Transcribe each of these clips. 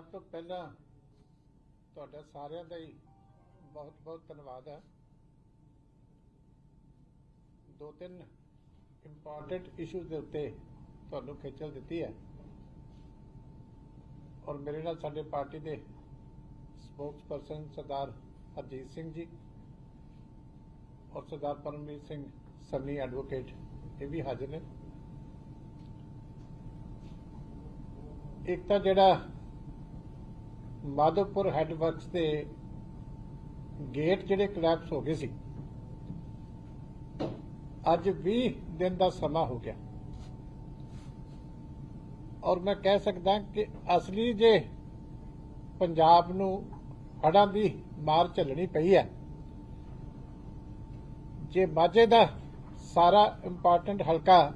ਸਭ ਤੋਂ ਪਹਿਲਾਂ ਤੁਹਾਡਾ ਸਾਰਿਆਂ ਦਾ ਹੀ ਬਹੁਤ ਬਹੁਤ ਧੰਨਵਾਦ ਹੈ। ਦੋ ਤਿੰਨ ਇੰਪੋਰਟੈਂਟ ਇਸ਼ੂ ਦੇ ਉੱਤੇ ਤੁਹਾਨੂੰ ਖੇਚਲ ਦਿੱਤੀ ਹੈ। ਔਰ ਮੇਰੇ ਨਾਲ ਸਾਡੇ ਪਾਰਟੀ ਦੇ ਸਪੋਕਸਪਰਸਨ ਸਰਦਾਰ ਹਰਜੀਤ ਸਿੰਘ ਜੀ ਔਰ ਸਰਦਾਰ ਪਰਮਜੀਤ ਸਿੰਘ ਸੰਨੀ ਐਡਵੋਕੇਟ ਇਹ ਵੀ ਹਾਜ਼ਰ ਨੇ। ਇੱਕ ਤਾਂ ਜਿਹੜਾ ਮਾਧੋਪੁਰ ਹੈੱਡ ਵਰਕਸ ਦੇ ਗੇਟ ਜਿਹੜੇ ਕਲੈਪਸ ਹੋ ਗਏ ਸੀ। ਅੱਜ 20 ਦਿਨ ਦਾ ਸਮਾਂ ਹੋ ਗਿਆ। ਔਰ ਮੈਂ ਕਹਿ ਸਕਦਾ ਕਿ ਅਸਲੀ ਜੇ ਪੰਜਾਬ ਨੂੰ ਹੜਾਂ ਦੀ ਮਾਰ ਝੱਲਣੀ ਪਈ ਹੈ, ਜੇ ਮਾਝੇ ਦਾ ਸਾਰਾ ਇੰਪੋਰਟੈਂਟ ਹਲਕਾ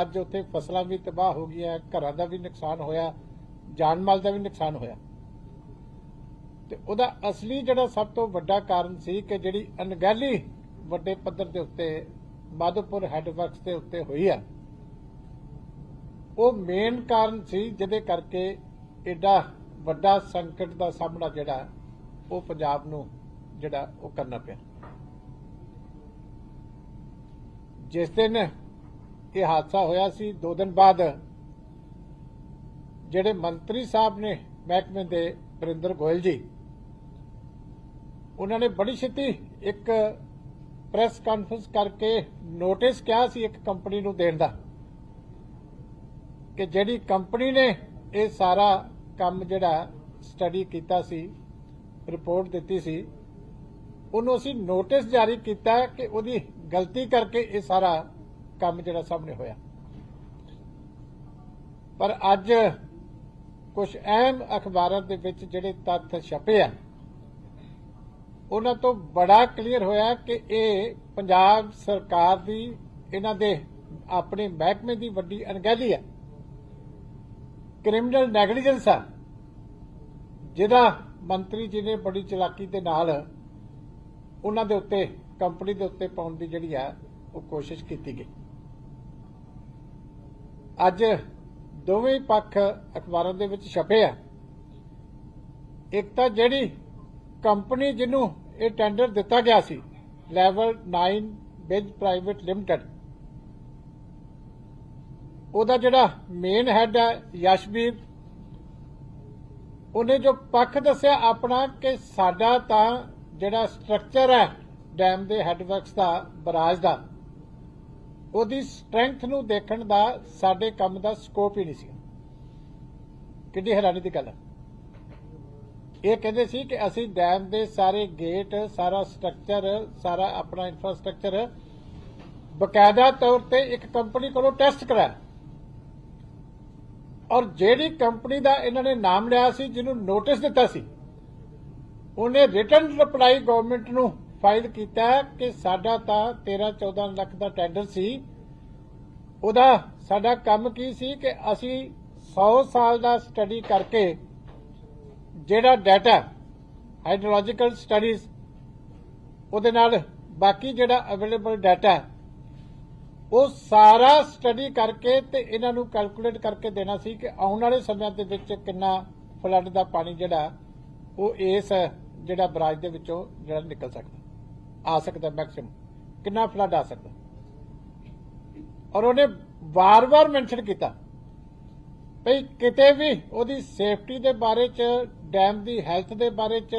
ਅੱਜ ਉੱਥੇ ਫਸਲਾਂ ਵੀ ਤਬਾਹ ਹੋ ਗਈਆਂ, ਘਰਾਂ ਦਾ ਵੀ ਨੁਕਸਾਨ ਹੋਇਆ ਜਾਨ ਮਾਲ ਦਾ ਵੀ ਨੁਕਸਾਨ ਹੋਇਆ। ਤੇ ਉਹਦਾ ਅਸਲੀ ਜਿਹੜਾ ਸਭ ਤੋਂ ਵੱਡਾ ਕਾਰਨ ਸੀ ਕਿ ਜਿਹੜੀ ਅਣਗਹਿਲੀ ਵੱਡੇ ਪੱਧਰ ਦੇ ਉੱਤੇ, ਮਾਧੋਪੁਰ ਹੈਡਵਰਕਸ ਦੇ ਉੱਤੇ ਹੋਈ ਆ, ਉਹ ਮੇਨ ਕਾਰਨ ਸੀ ਜਿਹਦੇ ਕਰਕੇ ਐਡਾ ਵੱਡਾ ਸੰਕਟ ਦਾ ਸਾਹਮਣਾ ਜਿਹੜਾ, ਉਹ ਪੰਜਾਬ ਨੂੰ ਜਿਹੜਾ ਉਹ ਕਰਨਾ ਪਿਆ। ਜਿਸ ਦਿਨ ਇਹ ਹਾਦਸਾ ਹੋਇਆ ਸੀ, ਦੋ ਦਿਨ ਬਾਅਦ ਜਿਹੜੇ ਮੰਤਰੀ ਸਾਹਿਬ ਨੇ ਮਹਿਕਮੇ ਦੇ ਵਰਿੰਦਰ ਗੋਇਲ ਜੀ, ਉਹਨਾਂ ਨੇ ਬੜੀ ਛੇਤੀ ਇੱਕ ਪ੍ਰੈਸ ਕਾਨਫਰੰਸ ਕਰਕੇ ਨੋਟਿਸ ਕਿਹਾ ਸੀ ਇੱਕ ਕੰਪਨੀ ਨੂੰ ਦੇਣ ਦਾ ਕਿ ਜਿਹੜੀ ਕੰਪਨੀ ਨੇ ਇਹ ਸਾਰਾ ਕੰਮ ਜਿਹੜਾ ਸਟੱਡੀ ਕੀਤਾ ਸੀ, ਰਿਪੋਰਟ ਦਿੱਤੀ ਸੀ, ਉਹਨੂੰ ਅਸੀਂ ਨੋਟਿਸ ਜਾਰੀ ਕੀਤਾ ਕਿ ਉਹਦੀ ਗਲਤੀ ਕਰਕੇ ਇਹ ਸਾਰਾ ਕੰਮ ਜਿਹੜਾ ਸਾਹਮਣੇ ਹੋਇਆ। ਪਰ ਅੱਜ ਕੁਝ ਅਹਿਮ ਅਖਬਾਰਾਂ ਦੇ ਵਿੱਚ ਜਿਹੜੇ ਤੱਥ ਛਪੇ ਆ ਉਹਨਾਂ ਤੋਂ ਬੜਾ ਕਲੀਅਰ ਹੋਇਆ ਕਿ ਇਹ ਪੰਜਾਬ ਸਰਕਾਰ ਦੀ, ਇਹਨਾਂ ਦੇ ਆਪਣੇ ਮਹਿਕਮੇ ਦੀ ਵੱਡੀ ਅਣਗਹਿਲੀ ਹੈ। ਕ੍ਰਿਮੀਨਲ ਨੈਗਲੀਜੈਂਸ ਆ, ਜਿਹਦਾ ਮੰਤਰੀ ਜੀ ਨੇ ਬੜੀ ਚਲਾਕੀ ਦੇ ਨਾਲ ਉਹਨਾਂ ਦੇ ਉੱਤੇ ਕੰਪਨੀ ਦੇ ਉੱਤੇ ਪਾਉਣ ਦੀ ਜਿਹੜੀ ਆ, ਉਹ ਕੋਸ਼ਿਸ਼ ਕੀਤੀ ਗਈ। ਅੱਜ ਦੋਵੇਂ ਪੱਖ ਅਖਬਾਰਾਂ ਦੇ ਵਿੱਚ ਛਪੇ ਆ। ਇੱਕ ਤਾਂ ਜਿਹੜੀ ਕੰਪਨੀ ਜਿਹਨੂੰ ਇਹ ਟੈਂਡਰ ਦਿੱਤਾ ਗਿਆ ਸੀ ਲੈਵਲ 9 ਬਿਜ ਪ੍ਰਾਈਵੇਟ ਲਿਮਟਿਡ ਉਹਦਾ ਜਿਹੜਾ ਮੇਨ ਹੈਡ ਹੈ ਯਸ਼ਵੀਰ, ਉਹਨੇ ਜੋ ਪੱਖ ਦੱਸਿਆ ਆਪਣਾ ਕਿ ਸਾਡਾ ਤਾਂ ਜਿਹੜਾ ਸਟਰਕਚਰ ਹੈ ਡੈਮ ਦੇ ਹੈਡਵਰਕਸ ਦਾ ਬਰਾਜ ਦਾ ਉਹਦੀ ਸਟਰੈਂਥ ਨੂੰ ਦੇਖਣ ਦਾ ਸਾਡੇ ਕੰਮ ਦਾ ਸਕੋਪ ਹੀ ਨਹੀਂ ਸੀ। ਕਿੰਨੀ ਹੈਰਾਨੀ ਦੀ ਗੱਲ ਹੈ ਇਹ ਕਹਿੰਦੇ ਸੀ ਕਿ ਅਸੀਂ ਡੈਮ ਦੇ ਸਾਰੇ ਗੇਟ ਸਾਰਾ ਸਟਰਕਚਰ ਸਾਰਾ ਆਪਣਾ ਇਨਫਰਾਸਟ੍ਰਕਚਰ ਬਕਾਇਦਾ ਤੌਰ ਤੇ ਇੱਕ ਕੰਪਨੀ ਕੋਲੋਂ ਟੈਸਟ ਕਰਾਇਆ। ਔਰ ਜਿਹੜੀ ਕੰਪਨੀ ਦਾ ਇਹਨਾਂ ਨੇ ਨਾਮ ਲਿਆ ਸੀ, ਜਿਹਨੂੰ ਨੋਟਿਸ ਦਿੱਤਾ ਸੀ, ਉਹਨੇ ਰਿਟਰਨ ਰਿਪਲਾਈ ਗਵਰਨਮੈਂਟ ਨੂੰ ਫਾਈਲ ਕੀਤਾ ਕਿ ਸਾਡਾ ਤਾਂ 13 14 ਲੱਖ ਦਾ ਟੈਂਡਰ ਸੀ। ਉਹਦਾ ਸਾਡਾ ਕੰਮ ਕੀ ਸੀ ਕਿ ਅਸੀਂ 100 ਸਾਲ ਦਾ ਸਟੱਡੀ ਕਰਕੇ ਜਿਹੜਾ ਡਾਟਾ ਹਾਈਡਰੋਲੋਜੀਕਲ ਸਟੱਡੀਜ਼ ਉਹਦੇ ਨਾਲ ਬਾਕੀ ਜਿਹੜਾ ਅਵੇਲੇਬਲ ਡਾਟਾ ਉਹ ਸਾਰਾ ਸਟੱਡੀ ਕਰਕੇ ਤੇ ਇਹਨਾਂ ਨੂੰ ਕੈਲਕੂਲੇਟ ਕਰਕੇ ਦੇਣਾ ਸੀ ਕਿ ਆਉਣ ਵਾਲੇ ਸਮਿਆਂ ਦੇ ਵਿੱਚ ਕਿੰਨਾ ਫਲੱਡ ਦਾ ਪਾਣੀ ਜਿਹੜਾ, ਉਹ ਇਸ ਜਿਹੜਾ ਬਰਾਜ ਦੇ ਵਿੱਚੋਂ ਜਿਹੜਾ ਨਿਕਲ ਸਕਦਾ। ਆ ਸਕਦਾ ਮੈਕਸਿਮਮ ਕਿੰਨਾ ਫਲੱਡ ਆ ਸਕਦਾ। ਔਰ ਉਹਨੇ ਵਾਰ-ਵਾਰ ਮੈਂਸ਼ਨ ਕੀਤਾ। ਭਈ ਕਿਤੇ ਵੀ ਉਹਦੀ ਸੇਫਟੀ ਦੇ ਬਾਰੇ ਚ ਡੈਮ ਦੀ ਹੈਲਥ ਦੇ ਬਾਰੇ ਚ,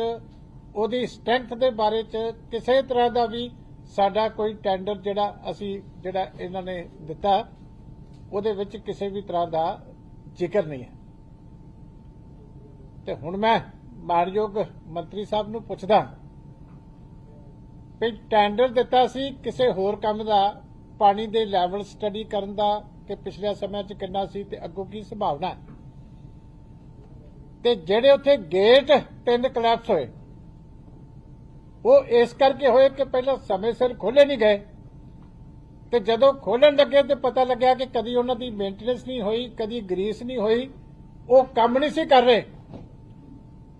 ਉਹਦੀ ਸਟਰੈਂਥ ਦੇ ਬਾਰੇ ਚ ਕਿਸੇ ਤਰ੍ਹਾਂ ਦਾ ਵੀ ਸਾਡਾ ਕੋਈ ਟੈਂਡਰ ਜਿਹੜਾ ਅਸੀਂ, ਜਿਹੜਾ ਇਹਨਾਂ ਨੇ ਦਿੱਤਾ, ਉਹਦੇ ਵਿੱਚ ਕਿਸੇ ਵੀ ਤਰ੍ਹਾਂ ਦਾ ਜ਼ਿਕਰ ਨਹੀਂ ਹੈ। ਤੇ ਹੁਣ ਮੈਂ ਮਾਨਯੋਗ ਮੰਤਰੀ ਸਾਹਿਬ ਨੂੰ ਪੁੱਛਦਾ ਵੀ ਟੈਂਡਰ ਦਿੱਤਾ ਸੀ ਕਿਸੇ ਹੋਰ ਕੰਮ ਦਾ, ਪਾਣੀ ਦੇ ਲੈਵਲ ਸਟੱਡੀ ਕਰਨ ਦਾ ਕਿ ਪਿਛਲੇ ਸਮਿਆਂ 'ਚ ਕਿੰਨਾ ਸੀ ਤੇ ਅੱਗੋਂ ਕੀ ਸੰਭਾਵਨਾ ਤੇ ਜਿਹੜੇ ਉੱਥੇ ਗੇਟ ਤਿੰਨ ਕਲੈਪਸ ਹੋਏ, ਉਹ ਇਸ ਕਰਕੇ ਹੋਏ ਕਿ ਪਹਿਲਾਂ ਸਮੇਂ ਸਿਰ ਖੋਲੇ ਨਹੀਂ ਗਏ। ਤੇ ਜਦੋਂ ਖੋਲਣ ਲੱਗੇ ਤੇ ਪਤਾ ਲੱਗਿਆ ਕਿ ਕਦੀ ਉਹਨਾਂ ਦੀ ਮੇਨਟੇਨੈਂਸ ਨਹੀਂ ਹੋਈ, ਕਦੀ ਗਰੀਸ ਨਹੀਂ ਹੋਈ, ਉਹ ਕੰਮ ਨਹੀਂ ਸੀ ਕਰ ਰਹੇ।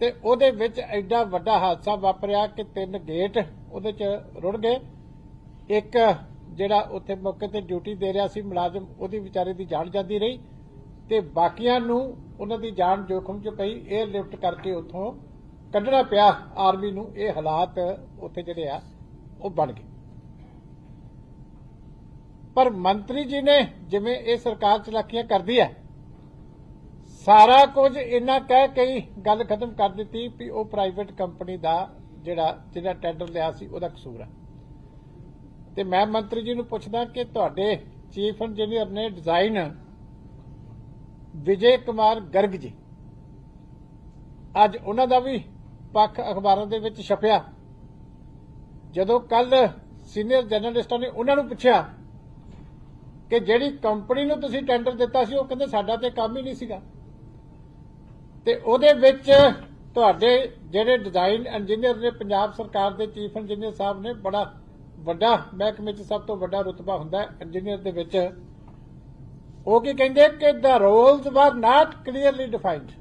ਤੇ ਉਹਦੇ ਵਿੱਚ ਐਡਾ ਵੱਡਾ ਹਾਦਸਾ ਵਾਪਰਿਆ ਕਿ ਤਿੰਨ ਗੇਟ ਉਹਦੇ 'ਚ ਰੁੜ ਗਏ। ਇੱਕ ਜਿਹੜਾ ਉੱਥੇ ਮੌਕੇ ਤੇ ਡਿਊਟੀ ਦੇ ਰਿਹਾ ਸੀ, ਮੁਲਾਜ਼ਮ ਉਹਦੀ ਵਿਚਾਰੇ ਦੀ ਜਾਨ ਜਾਂਦੀ ਰਹੀ ਤੇ ਬਾਕੀਆਂ ਨੂੰ ਉਹਨਾਂ ਦੀ ਜਾਨ ਜੋਖਮ 'ਚ ਪਈ 에ਅਰ ਲਿਫਟ ਕਰਕੇ ਉੱਥੋਂ ਕੱਢਣਾ ਪਿਆ। ਆਰਮੀ ਨੂੰ ਇਹ ਹਾਲਾਤ ਉੱਥੇ ਜਿਹੜੇ ਆ, ਉਹ ਬਣ ਗਏ। ਪਰ ਮੰਤਰੀ ਜੀ ਨੇ ਜਿਵੇਂ ਇਹ ਸਰਕਾਰ ਚਲਾਕੀਆਂ ਕਰਦੀ ਹੈ ਸਾਰਾ ਕੁਝ ਇਹਨਾਂ ਕਹਿ ਕੇ ਹੀ ਗੱਲ ਖਤਮ ਕਰ ਦਿੱਤੀ ਵੀ ਉਹ ਪ੍ਰਾਈਵੇਟ ਕੰਪਨੀ ਦਾ ਜਿਹੜਾ ਜਿਹੜਾ ਟੈਂਡਰ ਲਿਆ ਸੀ, ਉਹਦਾ ਕਸੂਰ ਹੈ ਤੇ ਮੈਂ ਮੰਤਰੀ ਜੀ ਨੂੰ ਪੁੱਛਦਾ ਕਿ ਤੁਹਾਡੇ ਚੀਫ ਇੰਜੀਨੀਅਰ ਨੇ ਡਿਜ਼ਾਈਨ ਵਿਜੇ ਕੁਮਾਰ ਗਰਗ ਜੀ, ਅੱਜ ਉਹਨਾਂ ਦਾ ਵੀ ਪੱਖ ਅਖਬਾਰਾਂ ਦੇ ਵਿੱਚ ਛਪਿਆ। ਜਦੋਂ ਕੱਲ ਸੀਨੀਅਰ ਜਰਨਲਿਸਟਾਂ ਨੇ ਉਹਨਾਂ ਨੂੰ ਪੁੱਛਿਆ ਕਿ ਜਿਹੜੀ ਕੰਪਨੀ ਨੂੰ ਤੁਸੀਂ ਟੈਂਡਰ ਦਿੱਤਾ ਸੀ, ਉਹ ਕਹਿੰਦੇ ਸਾਡਾ ਤੇ ਕੰਮ ਹੀ ਨਹੀਂ ਸੀਗਾ। ਤੇ ਉਹਦੇ ਵਿੱਚ ਤੁਹਾਡੇ ਜਿਹੜੇ ਡਿਜ਼ਾਈਨ ਇੰਜੀਨੀਅਰ ਨੇ ਪੰਜਾਬ ਸਰਕਾਰ ਦੇ ਚੀਫ ਇੰਜੀਨੀਅਰ ਸਾਹਿਬ ਨੇ ਬੜਾ ਵੱਡਾ ਮਹਿਕਮੇ 'ਚ ਸਭ ਤੋਂ ਵੱਡਾ ਰੁਤਬਾ ਹੁੰਦਾ ਇੰਜੀਨੀਅਰ ਦੇ ਵਿੱਚ ਉਹ ਕੀ ਕਹਿੰਦੇ ਕਿ ਦਾ ਰੋਲਸ ਵਰ ਨਾਟ ਕਲੀਅਰਲੀ ਡਿਫਾਈਨਡ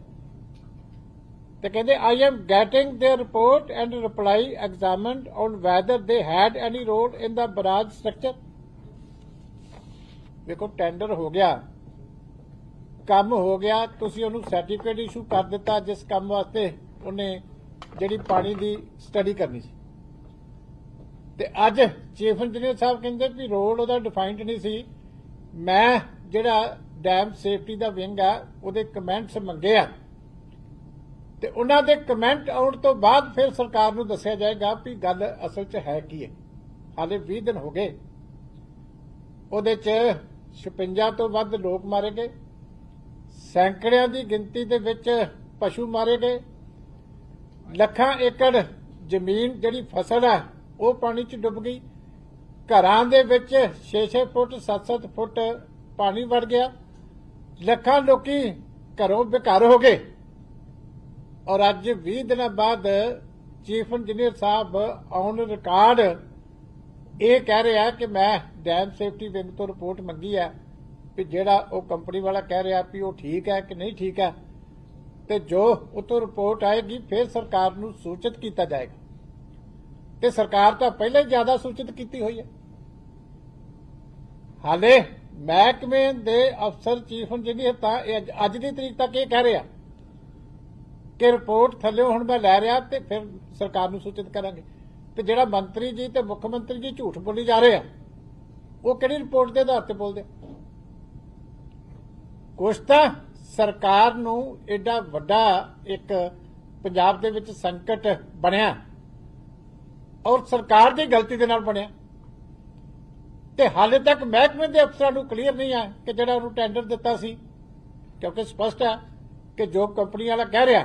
ਤੇ ਕਹਿੰਦੇ I am getting their report and reply examined on whether the head any role in the barrage structure ਦੇਖੋ ਟੈਂਡਰ ਹੋ ਗਿਆ ਕੰਮ ਹੋ ਗਿਆ, ਤੁਸੀਂ ਉਹਨੂੰ ਸਰਟੀਫਿਕੇਟ ਇਸ਼ੂ ਕਰ ਦਿੱਤਾ ਜਿਸ ਕੰਮ ਵਾਸਤੇ ਉਹਨੇ ਜਿਹੜੀ ਪਾਣੀ ਦੀ ਸਟੱਡੀ ਕਰਨੀ ਸੀ। ਤੇ ਅੱਜ ਚੀਫ ਇੰਜੀਨੀਅਰ ਸਾਹਿਬ ਕਹਿੰਦੇ ਵੀ ਰੋਡ ਉਹਦਾ ਡਿਫਾਈਨਡ ਨਹੀਂ ਸੀ। ਮੈਂ ਜਿਹੜਾ ਡੈਮ ਸੇਫਟੀ ਦਾ ਵਿੰਗ ਆ, ਉਹਦੇ ਕਮੈਂਟਸ ਮੰਗੇ ਆ। ਤੇ ਉਹਨਾਂ ਦੇ ਕਮੈਂਟ ਆਉਣ ਤੋਂ ਬਾਅਦ ਫਿਰ ਸਰਕਾਰ ਨੂੰ ਦੱਸਿਆ ਜਾਏਗਾ ਵੀ ਗੱਲ ਅਸਲ 'ਚ ਹੈ ਕੀ ਹੈ। ਹਾਲੇ 20 ਦਿਨ ਹੋ ਗਏ। ਉਹਦੇ 'ਚ 56 ਤੋਂ ਵੱਧ ਲੋਕ ਮਾਰੇ ਗਏ। ਸੈਂਕੜਿਆਂ ਦੀ ਗਿਣਤੀ ਦੇ ਵਿੱਚ ਪਸ਼ੂ ਮਾਰੇ ਗਏ। ਲੱਖਾਂ ਏਕੜ ਜ਼ਮੀਨ ਜਿਹੜੀ ਫਸਲ ਹੈ ਉਹ ਪਾਣੀ 'ਚ ਡੁੱਬ ਗਈ। ਘਰਾਂ ਦੇ ਵਿੱਚ 6-6 ਫੁੱਟ 7-7 ਫੁੱਟ ਪਾਣੀ ਵੜ ਗਿਆ। ਲੱਖਾਂ ਲੋਕੀ ਘਰੋਂ ਬੇਘਰ ਹੋ ਗਏ। ਔਰ ਅੱਜ 20 ਦਿਨਾਂ ਬਾਅਦ ਚੀਫ ਇੰਜੀਨੀਅਰ ਸਾਹਿਬ ਔਨ ਰਿਕਾਰਡ ਇਹ ਕਹਿ ਰਿਹਾ ਕਿ ਮੈਂ ਡੈਮ ਸੇਫਟੀ ਵਿੰਗ ਤੋਂ ਰਿਪੋਰਟ ਮੰਗੀ ਹੈ। ਕਿ ਜਿਹੜਾ ਉਹ ਕੰਪਨੀ ਵਾਲਾ ਕਹਿ ਰਿਹਾ ਵੀ ਉਹ ਠੀਕ ਹੈ ਕਿ ਨਹੀਂ ਠੀਕ ਹੈ, ਤੇ ਜੋ ਉਤੋਂ ਰਿਪੋਰਟ ਆਏਗੀ, ਫਿਰ ਸਰਕਾਰ ਨੂੰ ਸੂਚਿਤ ਕੀਤਾ ਜਾਏਗਾ। ਤੇ ਸਰਕਾਰ ਤਾਂ ਪਹਿਲਾਂ ਹੀ ਜ਼ਿਆਦਾ ਸੂਚਿਤ ਕੀਤੀ ਹੋਈ ਹੈ। ਹਾਲੇ ਮਹਿਕਮੇ ਦੇ ਅਫਸਰ, ਚੀਫ ਇੰਜੀਨੀਅਰ ਤਾਂ ਅੱਜ- ਅੱਜ ਦੀ ਤਰੀਕ ਤੱਕ ਇਹ ਕਹਿ ਰਿਹਾ ਕਿ ਰਿਪੋਰਟ ਥੱਲੇ ਹੁਣ ਮੈਂ ਲੈ ਰਿਹਾ ਤੇ ਫਿਰ ਸਰਕਾਰ ਨੂੰ ਸੂਚਿਤ ਕਰਾਂਗੇ। ਤੇ ਜਿਹੜਾ ਮੰਤਰੀ ਜੀ ਤੇ ਮੁੱਖ ਮੰਤਰੀ ਜੀ ਝੂਠ ਬੋਲੀ ਜਾ ਰਹੇ ਆ, ਉਹ ਕਿਹੜੀ ਰਿਪੋਰਟ ਦੇ ਆਧਾਰ ਤੇ ਬੋਲਦੇ ਕੁਛ ਤਾਂ ਸਰਕਾਰ ਨੂੰ ਐਡਾ ਵੱਡਾ ਇੱਕ ਪੰਜਾਬ ਦੇ ਵਿੱਚ ਸੰਕਟ ਬਣਿਆ ਔਰ ਸਰਕਾਰ ਦੀ ਗਲਤੀ ਦੇ ਨਾਲ ਬਣਿਆ। ਤੇ ਹਾਲੇ ਤੱਕ ਮਹਿਕਮੇ ਦੇ ਅਫਸਰਾਂ ਨੂੰ ਕਲੀਅਰ ਨਹੀਂ ਆ ਕਿ ਜਿਹੜਾ ਉਹਨੂੰ ਟੈਂਡਰ ਦਿੱਤਾ ਸੀ, ਕਿਉਂਕਿ ਸਪਸ਼ਟ ਹੈ ਕਿ ਜੋ ਕੰਪਨੀ ਵਾਲਾ ਕਹਿ ਰਿਹਾ,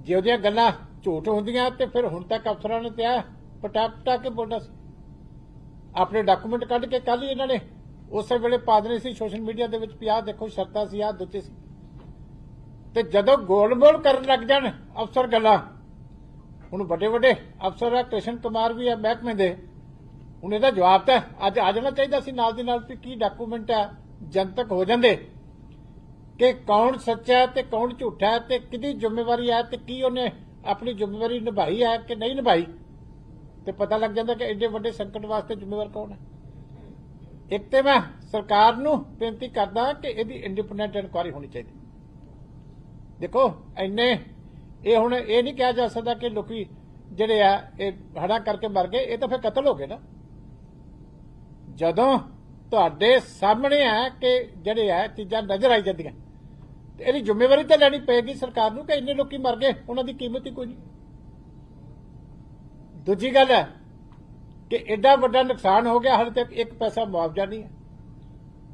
ਜੇ ਉਹਦੀਆਂ ਗੱਲਾਂ ਝੂਠ ਹੁੰਦੀਆਂ ਤੇ ਫਿਰ ਹੁਣ ਤੱਕ ਅਫਸਰਾਂ ਨੇ ਤਿਆ ਪਟਾ ਪਟਾ ਕੇ ਬੋਲਣਾ ਸੀ। ਆਪਣੇ ਡਾਕੂਮੈਂਟ ਕੱਢ ਕੇ ਕੱਲ ਹੀ ਇਹਨਾਂ ਨੇ ਉਸੇ ਵੇਲੇ ਪਾ ਸੀ ਸੋਸ਼ਲ ਮੀਡੀਆ ਦੇ ਵਿੱਚ ਵੀ ਆਹ ਦੇਖੋ ਸ਼ਰਤਾਂ ਸੀ, ਆਹ ਦਿੱਤੇ ਸੀ। ਤੇ ਜਦੋਂ ਗੋਲਮੋਲ ਕਰਨ ਲੱਗ ਜਾਣ ਅਫਸਰ ਗੱਲਾਂ, ਹੁਣ ਵੱਡੇ ਵੱਡੇ ਅਫਸਰ ਆ, ਕ੍ਰਿਸ਼ਨ ਕੁਮਾਰ ਵੀ ਆ ਮਹਿਕਮੇ ਦੇ, ਹੁਣ ਇਹਦਾ ਜਵਾਬ ਤਾਂ ਅੱਜ ਆ ਜਾਣਾ ਚਾਹੀਦਾ ਸੀ ਨਾਲ ਦੀ ਨਾਲ ਵੀ ਕੀ ਡਾਕੂਮੈਂਟ ਆ, ਜਨਤਕ ਹੋ ਜਾਂਦੇ। ਕਿ ਕੌਣ ਸੱਚਾ ਹੈ ਤੇ ਕੌਣ ਝੂਠਾ ਹੈ ਤੇ ਕਿਹਦੀ ਜ਼ਿੰਮੇਵਾਰੀ ਹੈ ਤੇ ਕੀ ਉਹਨੇ ਆਪਣੀ ਜ਼ਿੰਮੇਵਾਰੀ ਨਿਭਾਈ ਹੈ ਕਿ ਨਹੀਂ ਨਿਭਾਈ। ਤੇ ਪਤਾ ਲੱਗ ਜਾਂਦਾ ਕਿ ਐਡੇ ਵੱਡੇ ਸੰਕਟ ਵਾਸਤੇ ਜ਼ਿੰਮੇਵਾਰ ਕੌਣ ਹੈ। ਇੱਕ ਤੇ ਮੈਂ ਸਰਕਾਰ ਨੂੰ ਬੇਨਤੀ ਕਰਦਾ ਕਿ ਇਹਦੀ ਇੰਡੀਪੈਂਡੈਂਟ ਇਨਕੁਆਇਰੀ ਹੋਣੀ ਚਾਹੀਦੀ। ਦੇਖੋ, ਇੰਨੇ ਇਹ ਹੁਣ ਇਹ ਨਹੀਂ ਕਿਹਾ ਜਾ ਸਕਦਾ ਕਿ ਲੋਕੀ ਜਿਹੜੇ ਆ, ਇਹ ਹੜਾ ਕਰਕੇ ਮਰ ਗਏ, ਇਹ ਤਾਂ ਫਿਰ ਕਤਲ ਹੋ ਗਏ ਨਾ। ਜਦੋਂ ਤੁਹਾਡੇ ਸਾਹਮਣੇ ਆ ਕਿ ਜਿਹੜੇ ਆ ਚੀਜ਼ਾਂ ਨਜ਼ਰ ਆਈ ਜਾਂਦੀਆਂ, ਤੇ ਇਹਦੀ ਜ਼ਿੰਮੇਵਾਰੀ ਤਾਂ ਲੈਣੀ ਪਏਗੀ ਸਰਕਾਰ ਨੂੰ ਕਿ ਇੰਨੇ ਲੋਕੀ ਮਰ ਗਏ, ਉਹਨਾਂ ਦੀ ਕੀਮਤ ਹੀ ਕੋਈ ਨਹੀਂ। ਦੂਜੀ ਗੱਲ ਹੈ ਕਿ ਐਡਾ ਵੱਡਾ ਨੁਕਸਾਨ ਹੋ ਗਿਆ ਹਾਲੇ ਤੱਕ ਇੱਕ ਪੈਸਾ ਮੁਆਵਜ਼ਾ ਨਹੀਂ ਹੈ।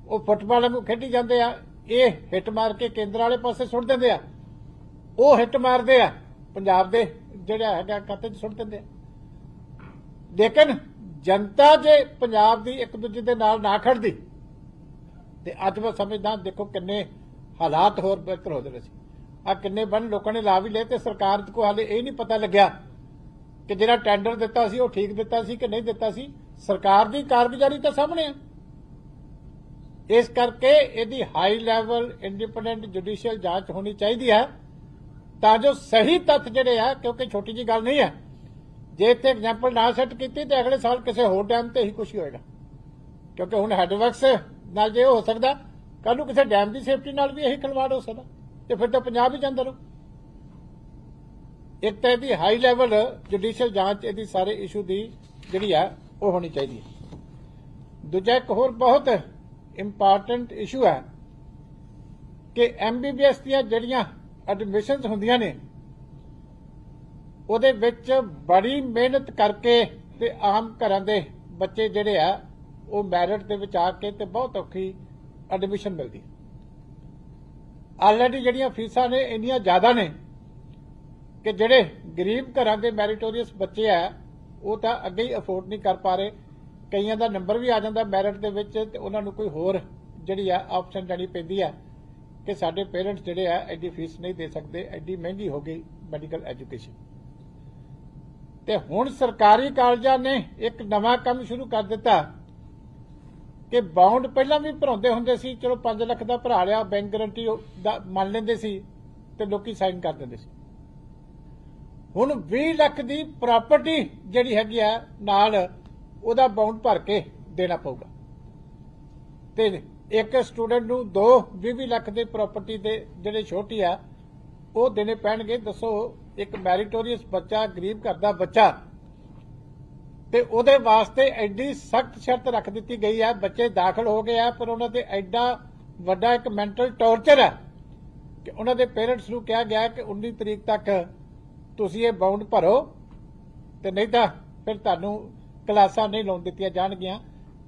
ਉਹ ਫੁੱਟਬਾਲ ਨੂੰ ਖੇਡੀ ਜਾਂਦੇ ਆ, ਇਹ ਹਿੱਟ ਮਾਰ ਕੇ ਕੇਂਦਰ ਵਾਲੇ ਪਾਸੇ ਸੁੱਟ ਦਿੰਦੇ ਆ। ਉਹ ਹਿੱਟ ਮਾਰਦੇ ਆ, ਪੰਜਾਬ ਦੇ ਜਿਹੜਾ ਹੈਗਾ ਖਾਤੇ 'ਚ ਸੁੱਟ ਦਿੰਦੇ ਆ। ਲੇਕਿਨ ਜਨਤਾ ਜੇ ਪੰਜਾਬ ਦੀ ਇੱਕ ਦੂਜੇ ਦੇ ਨਾਲ ਨਾ ਖੜਦੀ, ਤੇ ਅੱਜ ਮੈਂ ਸਮਝਦਾ, ਦੇਖੋ ਕਿੰਨੇ ਹਾਲਾਤ ਹੋਰ ਬਿਹਤਰ ਹੋ ਜਾਣੇ ਸੀ। ਆ ਕਿੰਨੇ ਬਣ ਲੋਕਾਂ ਨੇ ਲਾ ਵੀ ਲਏ ਤੇ ਸਰਕਾਰ ਕੋ ਹਾਲੇ ਇਹ ਨਹੀਂ ਪਤਾ ਲੱਗਿਆ ਕਿ ਜਿਹੜਾ ਟੈਂਡਰ ਦਿੱਤਾ ਸੀ, ਉਹ ਠੀਕ ਦਿੱਤਾ ਸੀ ਕਿ ਨਹੀਂ ਦਿੱਤਾ ਸੀ? ਸਰਕਾਰ ਦੀ ਕਾਰਗੁਜ਼ਾਰੀ ਤਾਂ ਸਾਹਮਣੇ ਆ। ਇਸ ਕਰਕੇ ਇਹਦੀ ਹਾਈ ਲੈਵਲ ਇੰਡੀਪੈਂਡੈਂਟ ਜੁਡੀਸ਼ੀਅਲ ਜਾਂਚ ਹੋਣੀ ਚਾਹੀਦੀ ਹੈ। ਤਾਂ ਜੋ ਸਹੀ ਤੱਥ ਜਿਹੜੇ ਆ, ਕਿਉਂਕਿ ਛੋਟੀ ਜੀ ਗੱਲ ਨਹੀਂ ਹੈ, ਜੇ ਇੱਥੇ ਐਗਜ਼ਾਮਪਲ ਨਾ ਸੈੱਟ ਕੀਤੀ ਤੇ ਅਗਲੇ ਸਾਲ ਕਿਸੇ ਹੋਰ ਡੈਮ ਤੇ ਹੀ ਕੁਝ ਹੋਏਗਾ। ਕਿਉਂਕਿ ਹੁਣ ਹੈਡਵਰਕਸ ਨਾਲ ਜੇ ਹੋ ਸਕਦਾ ਕੱਲ ਨੂੰ ਕਿਸੇ ਡੈਮ ਦੀ ਸੇਫਟੀ ਨਾਲ ਵੀ ਇਹੀ ਖਲਵਾੜ ਹੋ ਸਕਦਾ। ਤੇ ਫਿਰ ਤਾਂ ਪੰਜਾਬ ਹੀ ਜਾਂਦਾ ਰਹੂ। ਇੱਕ ਤਾਂ ਇਹਦੀ ਹਾਈ ਲੈਵਲ ਜੁਡੀਸ਼ੀਅਲ ਜਾਂਚ ਇਹਦੀ ਸਾਰੇ ਇਸ਼ੂ ਦੀ ਜਿਹੜੀ ਆ, ਉਹ ਹੋਣੀ ਚਾਹੀਦੀ ਹੈ। ਦੂਜਾ ਇੱਕ ਹੋਰ ਬਹੁਤ ਇੰਪੋਰਟੈਂਟ ਇਸ਼ੂ ਹੈ ਕਿ ਐਮਬੀਬੀਐਸ ਦੀਆਂ ਜਿਹੜੀਆਂ ਐਡਮਿਸ਼ਨਸ ਹੁੰਦੀਆਂ ਨੇ, ਉਹਦੇ ਵਿੱਚ ਬੜੀ ਮਿਹਨਤ ਕਰਕੇ ਤੇ ਆਮ ਘਰਾਂ ਦੇ ਬੱਚੇ ਜਿਹੜੇ ਆ, ਉਹ ਮੈਰਿਟ ਦੇ ਵਿੱਚ ਆ ਕੇ ਤੇ ਬਹੁਤ ਔਖੀ ਐਡਮਿਸ਼ਨ ਮਿਲਦੀ ਆਲਰੇਡੀ ਜਿਹੜੀਆਂ ਫੀਸਾਂ ਨੇ ਇੰਨੀਆਂ ਜ਼ਿਆਦਾ ਨੇ ਕਿ ਜਿਹੜੇ ਗਰੀਬ ਘਰਾਂ ਦੇ ਮੈਰੀਟੋਰੀਅਸ ਬੱਚੇ ਆ, ਉਹ ਤਾਂ ਅੱਗੇ ਹੀ ਅਫੋਰਡ ਨਹੀਂ ਕਰ ਪਾ ਰਹੇ। ਕਈਆਂ ਦਾ ਨੰਬਰ ਵੀ ਆ ਜਾਂਦਾ ਮੈਰਿਟ ਦੇ ਵਿੱਚ ਤੇ ਉਹਨਾਂ ਨੂੰ ਕੋਈ ਹੋਰ ਜਿਹੜੀ ਆ ਆਪਸ਼ਨ ਲੈਣੀ ਪੈਂਦੀ ਆ ਕਿ ਸਾਡੇ ਪੇਰੈਂਟਸ ਜਿਹੜੇ ਆ, ਐਡੀ ਫੀਸ ਨਹੀਂ ਦੇ ਸਕਦੇ, ਐਡੀ ਮਹਿੰਗੀ ਹੋ ਗਈ ਮੈਡੀਕਲ ਐਜੂਕੇਸ਼ਨ ਤੇ ਹੁਣ ਸਰਕਾਰੀ ਕਾਲਜਾਂ ਨੇ ਇੱਕ ਨਵਾਂ ਕੰਮ ਸ਼ੁਰੂ ਕਰ ਦਿੱਤਾ ਕਿ ਬਾਉਂਡ ਪਹਿਲਾਂ ਵੀ ਭਰਾਉਂਦੇ ਹੁੰਦੇ ਸੀ, ਚਲੋ 5 ਲੱਖ ਦਾ ਭਰਾ ਲਿਆ ਬੈਂਕ ਗਾਰੰਟੀ ਦਾ ਮੰਨ ਲੈਂਦੇ ਸੀ ਤੇ ਲੋਕੀ ਸਾਈਨ ਕਰ ਦਿੰਦੇ ਸੀ। ਹੁਣ 20 ਲੱਖ ਦੀ ਪ੍ਰਾਪਰਟੀ ਜਿਹੜੀ ਹੈਗੀ ਆ, ਨਾਲ ਉਹਦਾ ਬਾਉਂਡ ਭਰ ਕੇ ਦੇਣਾ ਪਊਗਾ। ਤੇ ਇੱਕ ਸਟੂਡੈਂਟ ਨੂੰ ਦੋ 20 ਲੱਖ ਦੇ ਪ੍ਰਾਪਰਟੀ ਦੇ ਜਿਹੜੇ ਛੋਟੀ ਆ, ਉਹ ਦੇਣੇ ਪੈਣਗੇ। ਦੱਸੋ, ਇੱਕ ਮੈਰੀਟੋਰੀਅਸ ਬੱਚਾ, ਗਰੀਬ ਘਰ ਦਾ ਬੱਚਾ, ਤੇ ਉਹਦੇ ਵਾਸਤੇ ਐਡੀ ਸਖਤ ਸ਼ਰਤ ਰੱਖ ਦਿੱਤੀ ਗਈ ਹੈ ਬੱਚੇ ਦਾਖਲ ਹੋ ਗਏ ਆ, ਪਰ ਉਹਨਾਂ ਤੇ ਐਡਾ ਵੱਡਾ ਇੱਕ ਮੈਂਟਲ ਟੌਰਚਰ ਹੈ ਕਿ ਉਹਨਾਂ ਦੇ ਪੇਰੈਂਟਸ ਨੂੰ ਕਿਹਾ ਗਿਆ ਕਿ 19 ਤਰੀਕ ਤੱਕ ਤੁਸੀਂ ਇਹ ਬਾਉਂਡ ਭਰੋ ਤੇ ਨਹੀਂ ਤਾਂ ਫਿਰ ਤੁਹਾਨੂੰ ਕਲਾਸਾਂ ਨਹੀਂ ਲਾਉਣ ਦਿੱਤੀਆਂ ਜਾਣਗੀਆਂ।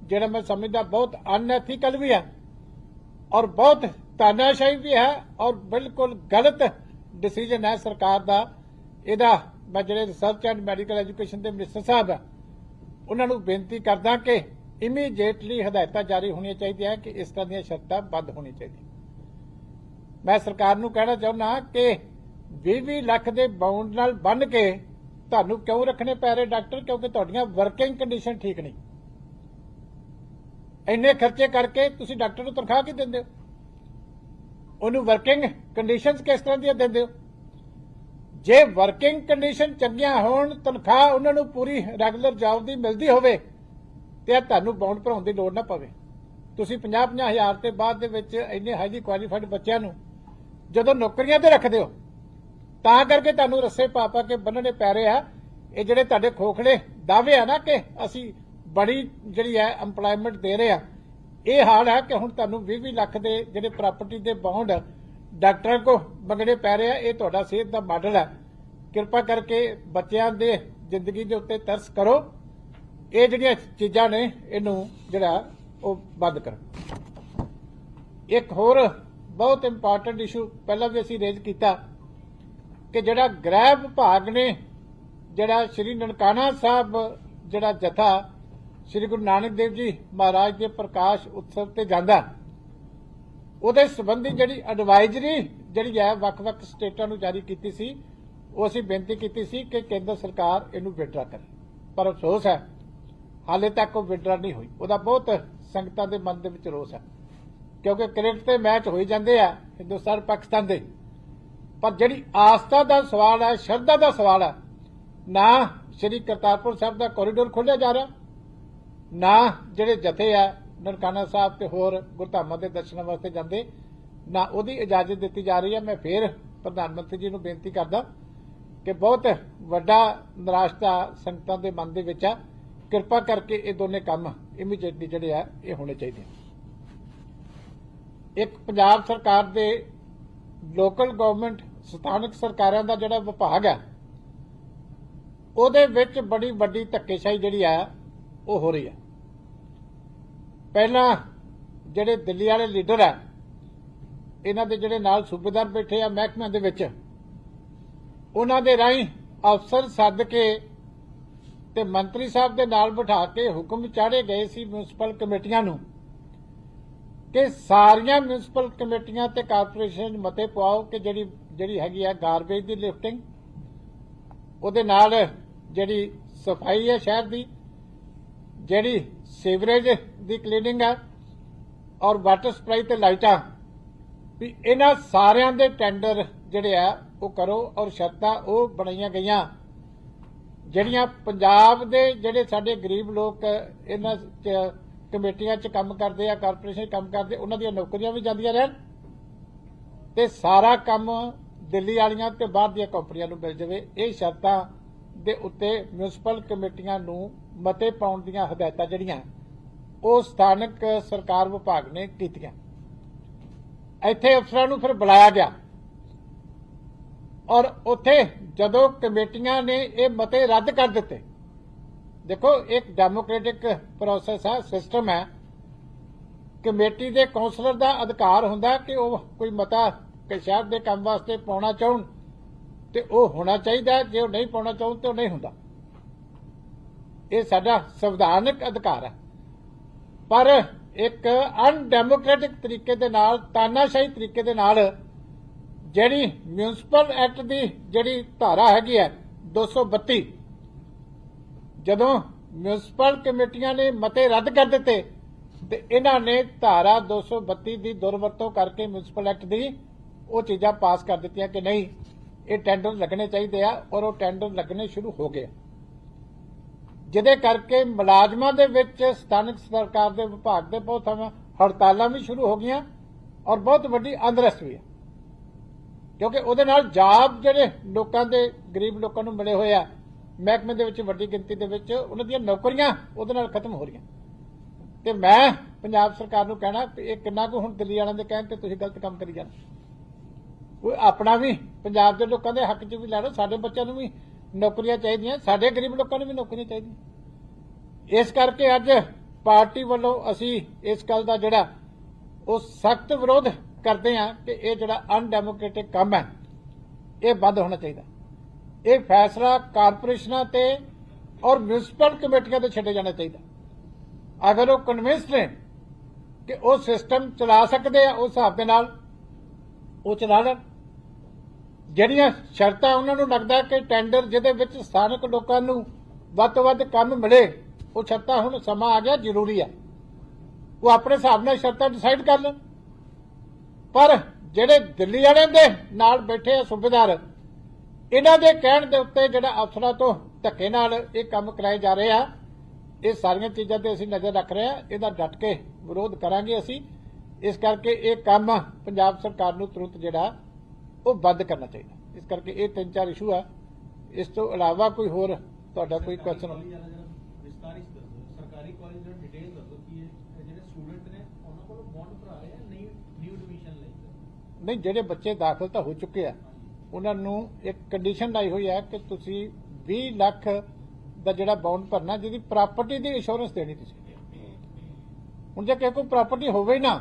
ਜਿਹੜਾ ਮੈਂ ਸਮਝਦਾ ਬਹੁਤ ਅਨਐਥੀਕਲ ਵੀ ਹੈ ਔਰ ਬਹੁਤ ਤਾਨਾਸ਼ਾਹੀ ਵੀ ਹੈ ਔਰ ਬਿਲਕੁਲ ਗਲਤ ਡਿਸੀਜਨ ਹੈ ਸਰਕਾਰ ਦਾ। ਇਹਦਾ ਮੈਂ ਜਿਹੜੇ ਰਿਸਰਚ ਐਂਡ ਮੈਡੀਕਲ ਐਜੂਕੇਸ਼ਨ ਦੇ ਮਿਨਿਸਟਰ ਸਾਹਿਬ ਆ, ਉਹਨਾਂ ਨੂੰ ਬੇਨਤੀ ਕਰਦਾ ਕਿ ਇਮੀਡੀਏਟਲੀ ਹਦਾਇਤਾਂ ਜਾਰੀ ਹੋਣੀਆਂ ਚਾਹੀਦੀਆਂ ਕਿ ਇਸ ਤਰ੍ਹਾਂ ਦੀਆਂ ਸ਼ਰਤਾਂ ਬੰਦ ਹੋਣੀਆਂ ਚਾਹੀਦੀਆਂ। ਮੈਂ ਸਰਕਾਰ ਨੂੰ ਕਹਿਣਾ ਚਾਹੁੰਦਾ ਕਿ 20 ਲੱਖ ਦੇ ਬਾਉਂਡ ਨਾਲ ਬੰਨ ਕੇ ਤੁਹਾਨੂੰ ਕਿਉਂ ਰੱਖਣੇ ਪੈ ਰਹੇ ਡਾਕਟਰ? ਕਿਉਂਕਿ ਤੁਹਾਡੀਆਂ ਵਰਕਿੰਗ ਕੰਡੀਸ਼ਨ ਠੀਕ ਨਹੀਂ। ਇੰਨੇ ਖਰਚੇ ਕਰਕੇ ਤੁਸੀਂ ਡਾਕਟਰ ਨੂੰ ਤਨਖਾਹ ਕੀ ਦਿੰਦੇ ਹੋ? ਉਹਨੂੰ ਵਰਕਿੰਗ ਕੰਡੀਸ਼ਨਸ ਕਿਸ ਤਰ੍ਹਾਂ ਦੀਆਂ ਦਿੰਦੇ ਹੋ? ਜੇ ਵਰਕਿੰਗ ਕੰਡੀਸ਼ਨ ਚੰਗੀਆਂ ਹੋਣ, ਤਨਖਾਹ ਉਹਨਾਂ ਨੂੰ ਪੂਰੀ ਰੈਗੂਲਰ ਜੌਬ ਦੀ ਮਿਲਦੀ ਹੋਵੇ, ਤੇ ਤੁਹਾਨੂੰ ਬਾਉਂਡ ਭਰਾਉਣ ਦੀ ਲੋੜ ਨਾ ਪਵੇ। ਤੁਸੀਂ 50-50 ਹਜ਼ਾਰ ਤੇ ਬਾਅਦ ਦੇ ਵਿੱਚ ਇੰਨੇ ਹਾਈਲੀ ਕੁਆਲੀਫਾਈਡ ਬੱਚਿਆਂ ਨੂੰ ਜਦੋਂ ਨੌਕਰੀਆਂ ਤੇ ਰੱਖਦੇ ਹੋ ਤਾਂ ਕਰਕੇ ਤੁਹਾਨੂੰ ਰੱਸੇ ਪਾ ਪਾ ਕੇ ਬੰਨਣੇ ਪੈ ਰਹੇ ਆ। ਇਹ ਜਿਹੜੇ ਤੁਹਾਡੇ ਖੋਖਲੇ ਦਾਅਵੇ ਆ ਨਾ ਕਿ ਅਸੀਂ ਬੜੀ ਜਿਹੜੀ ਹੈ EMPLOYMENT ਦੇ ਰਹੇ ਆ। ਇਹ ਹਾਲ ਹੈ ਕਿ ਹੁਣ ਤੁਹਾਨੂੰ 20 ਲੱਖ ਦੇ ਜਿਹੜੇ ਪ੍ਰਾਪਰਟੀ ਦੇ ਬੌਂਡ ਡਾਕਟਰਾਂ ਕੋ ਮੰਗਣੇ ਪੈ ਰਹੇ ਆ। ਇਹ ਤੁਹਾਡਾ ਸਿਹਤ ਦਾ ਮਾਡਲ ਹੈ। ਕਿਰਪਾ ਕਰਕੇ ਬੱਚਿਆਂ ਦੇ ਜ਼ਿੰਦਗੀ ਦੇ ਉੱਤੇ ਤਰਸ ਕਰੋ। ਇਹ ਜਿਹੜੀਆਂ ਚੀਜ਼ਾਂ ਨੇ, ਇਹਨੂੰ ਜਿਹੜਾ ਉਹ ਬੰਦ ਕਰੋ। ਇੱਕ ਹੋਰ ਬਹੁਤ ਇੰਪੋਰਟੈਂਟ ਇਸ਼ੂ ਪਹਿਲਾਂ ਵੀ ਅਸੀਂ ਰੇਜ਼ ਕੀਤਾ। ਕਿ ਜਿਹੜਾ ਗ੍ਰਹਿ ਵਿਭਾਗ ਨੇ, ਜਿਹੜਾ ਸ਼੍ਰੀ ਨਨਕਾਣਾ ਸਾਹਿਬ, ਜਿਹੜਾ ਜਥਾ, ਸ਼੍ਰੀ ਗੁਰੂ ਨਾਨਕ ਦੇਵ ਜੀ ਮਹਾਰਾਜ ਦੇ ਪ੍ਰਕਾਸ਼ ਉਤਸਵ ਤੇ ਜਾਂਦਾ। ਉਹਦੇ ਸੰਬੰਧੀ ਜਿਹੜੀ ਐਡਵਾਈਜ਼ਰੀ ਜਿਹੜੀ ਹੈ, ਵੱਖ-ਵੱਖ ਸਟੇਟਾਂ ਨੂੰ ਜਾਰੀ ਕੀਤੀ ਸੀ, ਉਹ ਅਸੀਂ ਬੇਨਤੀ ਕੀਤੀ ਸੀ ਕਿ ਕੇਂਦਰ ਸਰਕਾਰ ਇਹਨੂੰ ਵਿਡਰਾ ਕਰੇ। ਪਰ ਅਫਸੋਸ ਹੈ, ਹਾਲੇ ਤੱਕ ਉਹ ਵਿਡਰਾ ਨਹੀਂ ਹੋਈ। ਉਹਦਾ ਬਹੁਤ ਸੰਗਤਾਂ ਦੇ ਮਨ ਦੇ ਵਿੱਚ ਰੋਸ ਹੈ। ਕਿਉਂਕਿ ਕ੍ਰਿਕਟ ਤੇ ਮੈਚ ਹੋਈ ਜਾਂਦੇ ਆ ਹਿੰਦੁਸਤਾਨ ਪਾਕਿਸਤਾਨ ਦੇ। ਪਰ ਜਿਹੜੀ ਆਸਥਾ ਦਾ ਸਵਾਲ ਹੈ, ਸ਼ਰਧਾ ਦਾ ਸਵਾਲ ਹੈ, ਨਾ ਸ਼੍ਰੀ ਕਰਤਾਰਪੁਰ ਸਾਹਿਬ ਦਾ ਕੋਰੀਡੋਰ ਖੋਲਿਆ ਜਾ ਰਿਹਾ, ਨਾ ਜਿਹੜੇ ਜਥੇ ਆ ਨਨਕਾਣਾ ਸਾਹਿਬ ਤੇ ਹੋਰ ਗੁਰਧਾਮਾਂ ਦੇ ਦਰਸ਼ਨਾਂ ਵਾਸਤੇ ਜਾਂਦੇ, ਨਾ ਉਹਦੀ ਇਜਾਜ਼ਤ ਦਿੱਤੀ ਜਾ ਰਹੀ ਹੈ। ਮੈਂ ਫੇਰ ਪ੍ਰਧਾਨ ਮੰਤਰੀ ਜੀ ਨੂੰ ਬੇਨਤੀ ਕਰਦਾ ਕਿ ਬਹੁਤ ਵੱਡਾ ਨਿਰਾਸ਼ਤਾ ਸੰਗਤਾਂ ਦੇ ਮਨ ਦੇ ਵਿੱਚ ਆ ਕਿਰਪਾ ਕਰਕੇ ਇਹ ਦੋਨੇ ਕੰਮ ਇਮੀਡੀਏਟਲੀ ਜਿਹੜੇ ਆ, ਇਹ ਹੋਣੇ ਚਾਹੀਦੇ ਆ। ਇੱਕ ਪੰਜਾਬ ਸਰਕਾਰ ਦੇ ਲੋਕਲ ਗਵਰਨਮੈਂਟ ਸਥਾਨਕ ਸਰਕਾਰਾਂ ਦਾ ਜਿਹੜਾ ਵਿਭਾਗ ਹੈ, ਉਹਦੇ ਵਿੱਚ ਬੜੀ ਵੱਡੀ ਧੱਕੇਸ਼ਾਹੀ ਜਿਹੜੀ ਆ ਉਹ ਹੋ ਰਹੀ ਹੈ। ਪਹਿਲਾਂ ਜਿਹੜੇ ਦਿੱਲੀ ਵਾਲੇ ਲੀਡਰ ਆ ਇਹਨਾਂ ਦੇ ਜਿਹੜੇ ਨਾਲ ਸੂਬੇਦਾਰ ਬੈਠੇ ਆ ਮਹਿਕਮਿਆਂ ਦੇ ਵਿੱਚ, ਉਹਨਾਂ ਦੇ ਰਾਹੀਂ ਅਫਸਰ ਸੱਦ ਕੇ ਤੇ ਮੰਤਰੀ ਸਾਹਿਬ ਦੇ ਨਾਲ ਬਿਠਾ ਕੇ ਹੁਕਮ ਚਾੜੇ ਗਏ ਸੀ ਮਿਊਨਿਸਪਲ ਕਮੇਟੀਆਂ ਨੂੰ ਕਿ ਸਾਰੀਆਂ ਮਿਊਨਿਸਪਲ ਕਮੇਟੀਆਂ ਤੇ ਕਾਰਪੋਰੇਸ਼ਨ ਮਤੇ ਪਾਓ ਕਿ ਜਿਹੜੀ ਜਿਹੜੀ ਹੈਗੀ ਆ ਗਾਰਬੇਜ ਦੀ ਲਿਫਟਿੰਗ ਉਹਦੇ ਨਾਲ ਜਿਹੜੀ ਸਫ਼ਾਈ ਹੈ ਸ਼ਹਿਰ ਦੀ, ਜਿਹੜੀ ਸੀਵਰੇਜ ਦੀ ਕਲੀਨਿੰਗ ਹੈ ਔਰ ਵਾਟਰ ਸਪਲਾਈ ਤੇ ਲਾਈਟਾਂ, ਵੀ ਇਹਨਾਂ ਸਾਰਿਆਂ ਦੇ ਟੈਂਡਰ ਜਿਹੜੇ ਆ, ਉਹ ਕਰੋ ਔਰ ਸ਼ਰਤਾਂ ਉਹ ਬਣਾਈਆਂ ਗਈਆਂ। ਜਿਹੜੀਆਂ ਪੰਜਾਬ ਦੇ ਜਿਹੜੇ ਸਾਡੇ ਗਰੀਬ ਲੋਕ ਇਹਨਾਂ ਕਮੇਟੀਆਂ 'ਚ ਕੰਮ ਕਰਦੇ ਆ ਕਾਰਪੋਰੇਸ਼ਨ ਕੰਮ ਕਰਦੇ, ਉਹਨਾਂ ਦੀਆਂ ਨੌਕਰੀਆਂ ਵੀ ਜਾਂਦੀਆਂ ਰਹਿਣ। ਤੇ ਸਾਰਾ ਕੰਮ ਦਿੱਲੀ ਵਾਲੀਆਂ ਤੇ ਬਾਹਰ ਦੀਆਂ ਕੰਪਨੀਆਂ ਨੂੰ ਮਿਲ ਜਾਵੇ, ਇਹ ਸ਼ਰਤਾਂ ਦੇ ਉੱਤੇ ਮਿਊਨਿਸਪਲ ਕਮੇਟੀਆਂ ਨੂੰ ਮਤੇ ਪਾਉਣ ਦੀਆਂ ਹਦਾਇਤਾਂ ਜਿਹੜੀਆਂ, ਉਹ ਸਥਾਨਕ ਸਰਕਾਰ ਵਿਭਾਗ ਨੇ ਕੀਤੀਆਂ। ਇੱਥੇ ਅਫਸਰਾਂ ਨੂੰ ਫਿਰ ਬੁਲਾਇਆ ਗਿਆ। ਔਰ ਉੱਥੇ ਜਦੋਂ ਕਮੇਟੀਆਂ ਨੇ ਇਹ ਮਤੇ ਰੱਦ ਕਰ ਦਿੱਤੇ, ਦੇਖੋ, ਇੱਕ ਡੈਮੋਕ੍ਰੈਟਿਕ ਪ੍ਰੋਸੈਸ ਹੈ ਸਿਸਟਮ ਹੈ ਕਮੇਟੀ ਦੇ ਕਾਉਂਸਲਰ ਦਾ ਅਧਿਕਾਰ ਹੁੰਦਾ ਕਿ ਉਹ ਕੋਈ ਮਤਾ ਕਿ ਸ਼ਹਿਰ ਦੇ ਕੰਮ ਵਾਸਤੇ ਪਾਉਣਾ ਚਾਹੁਣ ਤੇ ਉਹ ਹੋਣਾ ਚਾਹੀਦਾ ਜੇ ਉਹ ਨਹੀਂ ਪਾਉਣਾ ਚਾਹਣ ਤੇ ਉਹ ਨਹੀਂ ਹੁੰਦਾ। ਇਹ ਸਾਡਾ ਸੰਵਿਧਾਨਕ ਅਧਿਕਾਰ ਹੈ। ਪਰ ਇੱਕ ਅਨਡੈਮੋਕ੍ਰੈਟਿਕ ਤਰੀਕੇ ਦੇ ਨਾਲ, ਤਾਨਾਸ਼ਾਹੀ ਤਰੀਕੇ ਦੇ ਨਾਲ ਜਿਹੜੀ ਮਿਊਨਿਸਪਲ ਐਕਟ ਦੀ ਜਿਹੜੀ ਧਾਰਾ ਹੈਗੀ ਹੈ 232 ਜਦੋਂ ਮਿਊਨਿਸਪਲ ਕਮੇਟੀਆਂ ਨੇ ਮਤੇ ਰੱਦ ਕਰ ਦਿੱਤੇ ਤੇ ਇਹਨਾਂ ਨੇ ਧਾਰਾ 232 ਦੀ ਦੁਰਵਰਤੋਂ ਕਰਕੇ ਮਿਊਨਿਸਪਲ ਐਕਟ ਦੀ ਉਹ ਚੀਜ਼ਾਂ ਪਾਸ ਕਰ ਦਿੱਤੀਆਂ ਕਿ ਨਹੀਂ, ਇਹ ਟੈਂਡਰ ਲੱਗਣੇ ਚਾਹੀਦੇ ਆ ਔਰ ਉਹ ਟੈਂਡਰ ਲੱਗਣੇ ਸ਼ੁਰੂ ਹੋ ਗਏ। ਜਿਹਦੇ ਕਰਕੇ ਮੁਲਾਜ਼ਮਾਂ ਦੇ ਵਿੱਚ, ਸਥਾਨਕ ਸਰਕਾਰ ਦੇ ਵਿਭਾਗ ਦੇ ਬਹੁਤ ਥਾਵਾਂ ਹੜਤਾਲਾਂ ਵੀ ਸ਼ੁਰੂ ਹੋ ਗਈਆਂ ਔਰ ਬਹੁਤ ਵੱਡੀ ਅੰਦਰਸਤ ਵੀ ਹੈ ਕਿਉਂਕਿ ਉਹਦੇ ਨਾਲ ਜਾਬ ਜਿਹੜੇ ਲੋਕਾਂ ਦੇ, ਗਰੀਬ ਲੋਕਾਂ ਨੂੰ ਮਿਲੇ ਹੋਏ ਆ, ਮਹਿਕਮੇ ਦੇ ਵਿੱਚ ਵੱਡੀ ਗਿਣਤੀ ਦੇ ਵਿੱਚ, ਉਹਨਾਂ ਦੀਆਂ ਨੌਕਰੀਆਂ ਉਹਦੇ ਨਾਲ ਖਤਮ ਹੋ ਰਹੀਆਂ। ਤੇ ਮੈਂ ਪੰਜਾਬ ਸਰਕਾਰ ਨੂੰ ਕਹਿਣਾ ਕਿ ਇਹ ਕਿੰਨਾ ਕੁ ਹੁਣ ਦਿੱਲੀ ਵਾਲਿਆਂ ਦੇ ਕਹਿਣ ਤੇ ਤੁਸੀਂ ਗਲਤ ਕੰਮ ਕਰੀ ਜਾਣਾ ਕੋਈ ਆਪਣਾ ਵੀ, ਪੰਜਾਬ ਦੇ ਲੋਕਾਂ ਦੇ ਹੱਕ 'ਚ ਵੀ ਲੜੋ, ਸਾਡੇ ਬੱਚਿਆਂ ਨੂੰ ਵੀ ਨੌਕਰੀਆਂ ਚਾਹੀਦੀਆਂ, ਸਾਡੇ ਗਰੀਬ ਲੋਕਾਂ ਨੂੰ ਵੀ ਨੌਕਰੀਆਂ ਚਾਹੀਦੀਆਂ। ਇਸ ਕਰਕੇ ਅੱਜ ਪਾਰਟੀ ਵੱਲੋਂ ਅਸੀਂ ਇਸ ਗੱਲ ਦਾ ਜਿਹੜਾ ਉਹ ਸਖਤ ਵਿਰੋਧ ਕਰਦੇ ਹਾਂ ਕਿ ਇਹ ਜਿਹੜਾ ਅਨਡੈਮੋਕ੍ਰੈਟਿਕ ਕੰਮ ਹੈ, ਇਹ ਬੰਦ ਹੋਣਾ ਚਾਹੀਦਾ। ਇਹ ਫੈਸਲਾ ਕਾਰਪੋਰੇਸ਼ਨਾਂ ਤੇ ਔਰ ਮਿਊਨਿਸਪਲ ਕਮੇਟੀਆਂ ਤੇ ਛੱਡੇ ਜਾਣਾ ਚਾਹੀਦਾ। ਅਗਰ ਉਹ ਕਨਵਿੰਸ ਨੇ ਕਿ ਉਹ ਸਿਸਟਮ ਚਲਾ ਸਕਦੇ ਆ, ਉਸ ਹਿਸਾਬ ਦੇ ਨਾਲ ਉਹ ਚਲਾ ਲੈਣ। ਜਿਹੜੀਆਂ ਸ਼ਰਤਾਂ ਉਹਨਾਂ ਨੂੰ ਲੱਗਦਾ ਕਿ ਟੈਂਡਰ ਜਿਹਦੇ ਵਿੱਚ ਸਥਾਨਕ ਲੋਕਾਂ ਨੂੰ ਵੱਧ ਤੋਂ ਵੱਧ ਕੰਮ ਮਿਲੇ, ਉਹ ਸ਼ਰਤਾਂ ਹੁਣ ਸਮਾਂ ਆ ਗਿਆ, ਜ਼ਰੂਰੀ ਆ। ਉਹ ਆਪਣੇ ਹਿਸਾਬ ਨਾਲ ਸ਼ਰਤਾਂ ਡਿਸਾਈਡ ਕਰ ਲੈਣ। ਪਰ ਜਿਹੜੇ ਦਿੱਲੀ ਵਾਲਿਆਂ ਦੇ ਨਾਲ ਬੈਠੇ ਆ ਸੂਬੇਦਾਰ, ਇਹਨਾਂ ਦੇ ਕਹਿਣ ਦੇ ਉੱਤੇ ਜਿਹੜਾ ਅਫਸਰਾਂ ਤੋਂ ਧੱਕੇ ਨਾਲ ਇਹ ਕੰਮ ਕਰਾਏ ਜਾ ਰਹੇ ਆ, ਇਹ ਸਾਰੀਆਂ ਚੀਜ਼ਾਂ ਤੇ ਅਸੀਂ ਨਜ਼ਰ ਰੱਖ ਰਹੇ ਆ। ਇਹਦਾ ਡਟ ਕੇ ਵਿਰੋਧ ਕਰਾਂਗੇ ਅਸੀਂ। ਇਸ ਕਰਕੇ ਇਹ ਕੰਮ ਪੰਜਾਬ ਸਰਕਾਰ ਨੂੰ ਤੁਰੰਤ ਜਿਹੜਾ ਉਹ ਬੰਦ ਕਰਨਾ ਚਾਹੀਦਾ। ਇਸ ਕਰਕੇ ਇਹ ਤਿੰਨ ਚਾਰ ਇਸ਼ੂ ਆ। ਇਸ ਤੋਂ ਇਲਾਵਾ ਕੋਈ ਹੋਰ ਤੁਹਾਡਾ ਕੋਈ ਕੁਐਸਚਨ ਸਰਕਾਰੀ ਕਾਲਜ ਦਾ ਡਿਟੇਲ ਦੱਸੋ ਕਿ ਇਹ ਜਿਹੜੇ ਸਟੂਡੈਂਟ ਨੇ ਉਹਨਾਂ ਕੋਲੋਂ ਬੌਂਡ ਭਰਾ ਰਹੇ ਆ ਨਹੀਂ? ਨਿਊ ਐਡਮਿਸ਼ਨ ਲਈ? ਨਹੀਂ ਜਿਹੜੇ ਬੱਚੇ ਦਾਖਲ ਤਾਂ ਹੋ ਚੁੱਕੇ ਆ। ਉਹਨਾਂ ਨੂੰ ਇੱਕ ਕੰਡੀਸ਼ਨ ਲਾਈ ਹੋਈ ਹੈ ਕਿ ਤੁਸੀਂ 20 ਲੱਖ ਦਾ ਜਿਹੜਾ ਬਾਉਂਡ ਭਰਨਾ ਜਿਹਦੀ ਪ੍ਰਾਪਰਟੀ ਦੀ ਇੰਸ਼ੋਰੈਂਸ ਦੇਣੀ ਤੁਸੀਂ। ਹੁਣ ਜੇ ਕਿਸੇ ਕੋਲ ਪ੍ਰਾਪਰਟੀ ਹੋਵੇ ਨਾ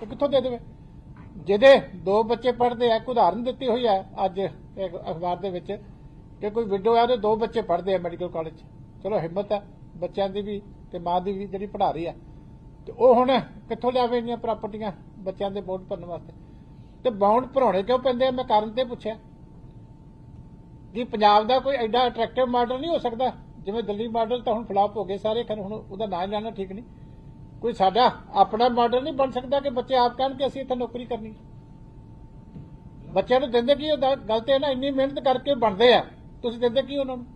ਤਾਂ ਕਿੱਥੋਂ ਦੇ ਦੇਵੇ? ਜਿਹਦੇ ਦੋ ਬੱਚੇ ਪੜ੍ਹਦੇ ਆ, ਇੱਕ ਉਦਾਹਰਨ ਦਿੱਤੀ ਹੋਈ ਹੈ ਅੱਜ ਇੱਕ ਅਖਬਾਰ ਦੇ ਵਿੱਚ ਕਿ ਕੋਈ ਵਿਡੋ ਹੈ ਉਹਦੇ ਦੋ ਬੱਚੇ ਪੜ੍ਹਦੇ ਆ ਮੈਡੀਕਲ ਕਾਲਜ ਚਲੋ ਹਿੰਮਤ ਹੈ ਬੱਚਿਆਂ ਦੀ ਵੀ ਤੇ ਮਾਂ ਦੀ ਵੀ ਜਿਹੜੀ ਪੜ੍ਹਾ ਰਹੀ ਆ। ਤੇ ਉਹ ਹੁਣ ਕਿੱਥੋਂ ਲਿਆਵੇ ਇੰਨੀਆਂ ਪ੍ਰਾਪਰਟੀਆਂ ਬੱਚਿਆਂ ਦੇ ਬੋਰਡ ਭਰਨ ਵਾਸਤੇ? ਤੇ ਬੌਂਡ ਭਰਾਉਣੇ ਕਿਉਂ ਪੈਂਦੇ ਆ? ਮੈਂ ਕਾਰਨ ਤੇ ਪੁੱਛਿਆ। ਜੀ ਪੰਜਾਬ ਦਾ ਕੋਈ ਐਡਾ ਅਟਰੈਕਟਿਵ ਮਾਡਲ ਨਹੀਂ ਹੋ ਸਕਦਾ। ਜਿਵੇਂ ਦਿੱਲੀ ਮਾਡਲ ਤਾਂ ਹੁਣ ਫਲਾਪ ਹੋ ਗਏ ਸਾਰੇ, ਖੈਰ ਹੁਣ ਉਹਦਾ ਨਾਂ ਲੈਣਾ ਠੀਕ ਨਹੀਂ। ਕੋਈ ਸਾਡਾ ਆਪਣਾ ਮਾਡਲ ਨਹੀਂ ਬਣ ਸਕਦਾ ਕਿ ਬੱਚੇ ਆਪ ਕਹਿਣ ਕਿ ਅਸੀਂ ਇੱਥੇ ਨੌਕਰੀ ਕਰਨੀ। ਬੱਚਿਆਂ ਨੂੰ ਦਿੰਦੇ ਕੀ ਉਹ ਦ- ਹੈ ਨਾ ਇੰਨੀ ਮਿਹਨਤ ਕਰਕੇ ਬਣਦੇ ਆ। ਤੁਸੀਂ ਦਿੰਦੇ ਕੀ ਉਹਨਾਂ ਨੂੰ?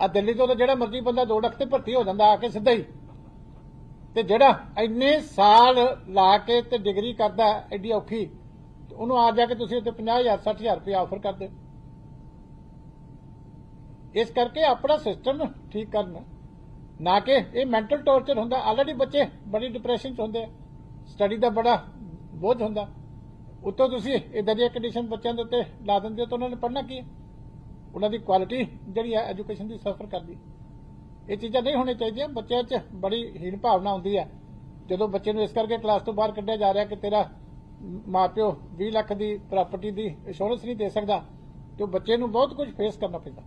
ਆ ਦਿੱਲੀ ਤੋਂ ਤਾਂ ਜਿਹੜਾ ਮਰਜ਼ੀ ਬੰਦਾ 2 ਲੱਖ ਤੇ ਭਰਤੀ ਹੋ ਜਾਂਦਾ ਆ ਕੇ ਸਿੱਧਾ ਹੀ। ਤੇ ਜਿਹੜਾ ਇੰਨੇ ਸਾਲ ਲਾ ਕੇ ਤੇ ਡਿਗਰੀ ਕਰਦਾ, ਐਡੀ ਔਖੀ, ਤੇ ਉਹਨੂੰ ਆ ਜਾ ਕੇ ਤੁਸੀਂ ਉੱਤੇ 50000 60000 ਰੁਪਏ ਆਫਰ ਕਰਦੇ ਹੋ ਇਸ ਕਰਕੇ ਆਪਣਾ ਸਿਸਟਮ ਠੀਕ ਕਰਨਾ। ਨਾ ਕਿ ਇਹ ਮੈਂਟਲ ਟੌਰਚਰ ਹੁੰਦਾ। ਆਲਰੇਡੀ ਬੱਚੇ ਬੜੀ ਡਿਪਰੈਸ਼ਨ ਚ ਹੁੰਦੇ ਆ। ਸਟੱਡੀ ਦਾ ਬੜਾ ਬੋਝ ਹੁੰਦਾ। ਉੱਤੋਂ ਤੁਸੀਂ ਇਦਾਂ ਦੀਆਂ ਕੰਡੀਸ਼ਨ ਬੱਚਿਆਂ ਦੇ ਉੱਤੇ ਲਾ ਦਿੰਦੇ ਹੋ ਤਾਂ ਉਹਨਾਂ ਨੇ ਪੜ੍ਹਨਾ ਕੀ ਹੈ ਉਹਨਾਂ ਦੀ ਕੁਆਲਿਟੀ ਜਿਹੜੀ ਹੈ ਐਜੂਕੇਸ਼ਨ ਦੀ ਸਫਰ ਕਰਦੀ। ਇਹ ਚੀਜ਼ਾਂ ਨਹੀਂ ਹੋਣੀਆਂ ਚਾਹੀਦੀਆਂ। ਬੱਚਿਆਂ 'ਚ ਬੜੀ ਹੀਣ ਭਾਵਨਾ ਹੁੰਦੀ ਹੈ ਜਦੋਂ ਬੱਚੇ ਨੂੰ ਇਸ ਕਰਕੇ ਕਲਾਸ ਤੋਂ ਬਾਹਰ ਕੱਢਿਆ ਜਾ ਰਿਹਾ ਕਿ ਤੇਰਾ ਮਾਪਿਓ 20 ਲੱਖ ਦੀ ਪ੍ਰਾਪਰਟੀ ਦੀ ਇੰਸ਼ੋਰੈਂਸ ਨਹੀਂ ਦੇ ਸਕਦਾ, ਤੇ ਉਹ ਬੱਚੇ ਨੂੰ ਬਹੁਤ ਕੁਝ ਫੇਸ ਕਰਨਾ ਪੈਂਦਾ।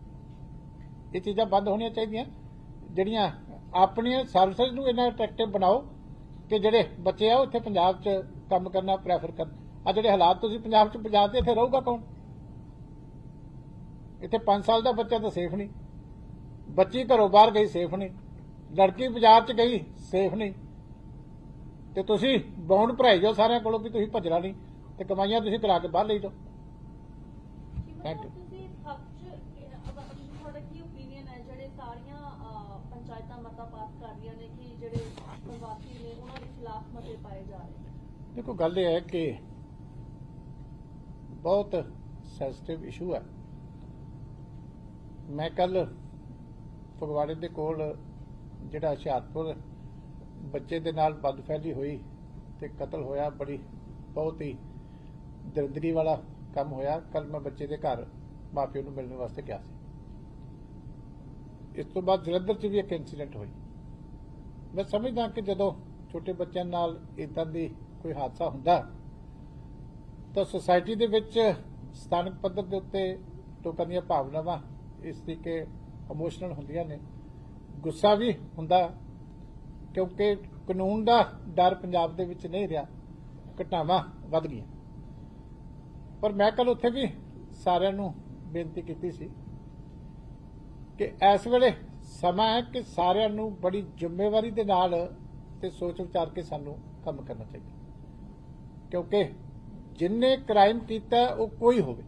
ਇਹ ਚੀਜ਼ਾਂ ਬੰਦ ਹੋਣੀਆਂ ਚਾਹੀਦੀਆਂ। ਜਿਹੜੀਆਂ ਆਪਣੀਆਂ ਸਰਵਿਸਿਜ਼ ਨੂੰ ਇਹਨਾਂ ਅਟਰੈਕਟਿਵ ਬਣਾਓ ਕਿ ਜਿਹੜੇ ਬੱਚੇ ਆ ਉਹ ਇੱਥੇ ਪੰਜਾਬ 'ਚ ਕੰਮ ਕਰਨਾ ਪ੍ਰੈਫਰ ਕਰਨ। ਆ ਜਿਹੜੇ ਹਾਲਾਤ ਤੁਸੀਂ ਪੰਜਾਬ 'ਚ ਪੰਜਾਬ ਦੇ ਇੱਥੇ ਰਹੂਗਾ ਕੌਣ? ਇੱਥੇ 5 ਸਾਲ ਦਾ ਬੱਚਾ ਤਾਂ ਸੇਫ ਨਹੀਂ। ਬੱਚੀ ਘਰੋਂ ਬਾਹਰ ਗਈ ਸੇਫ ਨਹੀਂ। ਲੜਕੀ ਬਾਜ਼ਾਰ 'ਚ ਗਈ ਸੇਫ ਨਹੀਂ। ਤੇ ਤੁਸੀਂ ਬੌਂਡ ਭਰਾਈ ਜਾਓ ਸਾਰਿਆਂ ਕੋਲੋਂ ਵੀ ਤੁਸੀਂ ਭੱਜਣਾ ਨਹੀਂ। ਤੇ ਕਮਾਈਆਂ ਤੁਸੀਂ ਕਰਾ ਕੇ ਬਾਹਰ ਲਈ ਜਾਓ। ਥੈਂਕ ਯੂ ਤੁਸੀਂ ਹੱਕ ਚ ਅਹ, ਅਬ- ਤੁਹਾਡਾ ਕੀ ਓਪੀਨੀਅਨ ਹੈ ਜਿਹੜੇ ਸਾਰੀਆਂ ਅਹ, ਪੰਚਾਇਤਾਂ ਮਤਾ ਪਾਸ ਕਰ ਰਹੀਆਂ ਨੇ ਕਿ ਜਿਹੜੇ ਦੇਖੋ, ਗੱਲ ਇਹ ਹੈ ਕਿ ਬਹੁਤ ਸੈਂਸਿਟਿਵ ਇਸ਼ੂ ਹੈ ਮੈਂ ਕੱਲ ਫਗਵਾੜੇ ਦੇ ਕੋਲ ਜਿਹੜਾ ਹੁਸ਼ਿਆਰਪੁਰ ਬੱਚੇ ਦੇ ਨਾਲ ਬਦਫੈਲੀ ਹੋਈ ਤੇ ਕਤਲ ਹੋਇਆ, ਬੜੀ, ਬਹੁਤ ਹੀ ਦਰਦਰੀ ਵਾਲਾ ਕੰਮ ਹੋਇਆ। ਕੱਲ ਮੈਂ ਬੱਚੇ ਦੇ ਘਰ ਮਾਪਿਓ ਨੂੰ ਮਿਲਣ ਵਾਸਤੇ ਗਿਆ ਸੀ। ਇਸ ਤੋਂ ਬਾਅਦ ਜਲੰਧਰ 'ਚ ਵੀ ਇੱਕ ਇਨਸੀਡੈਂਟ ਹੋਈ। ਮੈਂ ਸਮਝਦਾ ਕਿ ਜਦੋਂ ਛੋਟੇ ਬੱਚਿਆਂ ਨਾਲ ਇਦਾਂ ਦੀ ਕੋਈ ਹਾਦਸਾ ਹੁੰਦਾ ਤਾਂ ਸੁਸਾਇਟੀ ਦੇ ਵਿੱਚ ਸਥਾਨਕ ਪੱਧਰ ਦੇ ਉੱਤੇ ਲੋਕਾਂ ਦੀਆਂ ਭਾਵਨਾਵਾਂ ਇਸ ਤਰੀਕੇ ਇਮੋਸ਼ਨਲ ਹੁੰਦੀਆਂ ਨੇ। ਗੁੱਸਾ ਵੀ ਹੁੰਦਾ ਕਿਉਂਕਿ ਕਾਨੂੰਨ ਦਾ ਡਰ ਪੰਜਾਬ ਦੇ ਵਿੱਚ ਨਹੀਂ ਰਿਹਾ, ਘਟਨਾਵਾਂ ਵੱਧ ਗਈਆਂ। ਪਰ ਮੈਂ ਕੱਲ ਉੱਥੇ ਵੀ ਸਾਰਿਆਂ ਨੂੰ ਬੇਨਤੀ ਕੀਤੀ ਸੀ ਕਿ ਇਸ ਵੇਲੇ ਸਮਾਂ ਹੈ ਕਿ ਸਾਰਿਆਂ ਨੂੰ ਬੜੀ ਜ਼ਿੰਮੇਵਾਰੀ ਦੇ ਨਾਲ ਤੇ ਸੋਚ ਵਿਚਾਰ ਕੇ ਸਾਨੂੰ ਕੰਮ ਕਰਨਾ ਚਾਹੀਦਾ। ਕਿਉਂਕਿ ਜਿੰਨੇ ਕ੍ਰਾਈਮ ਕੀਤਾ ਉਹ ਕੋਈ ਹੋਵੇ।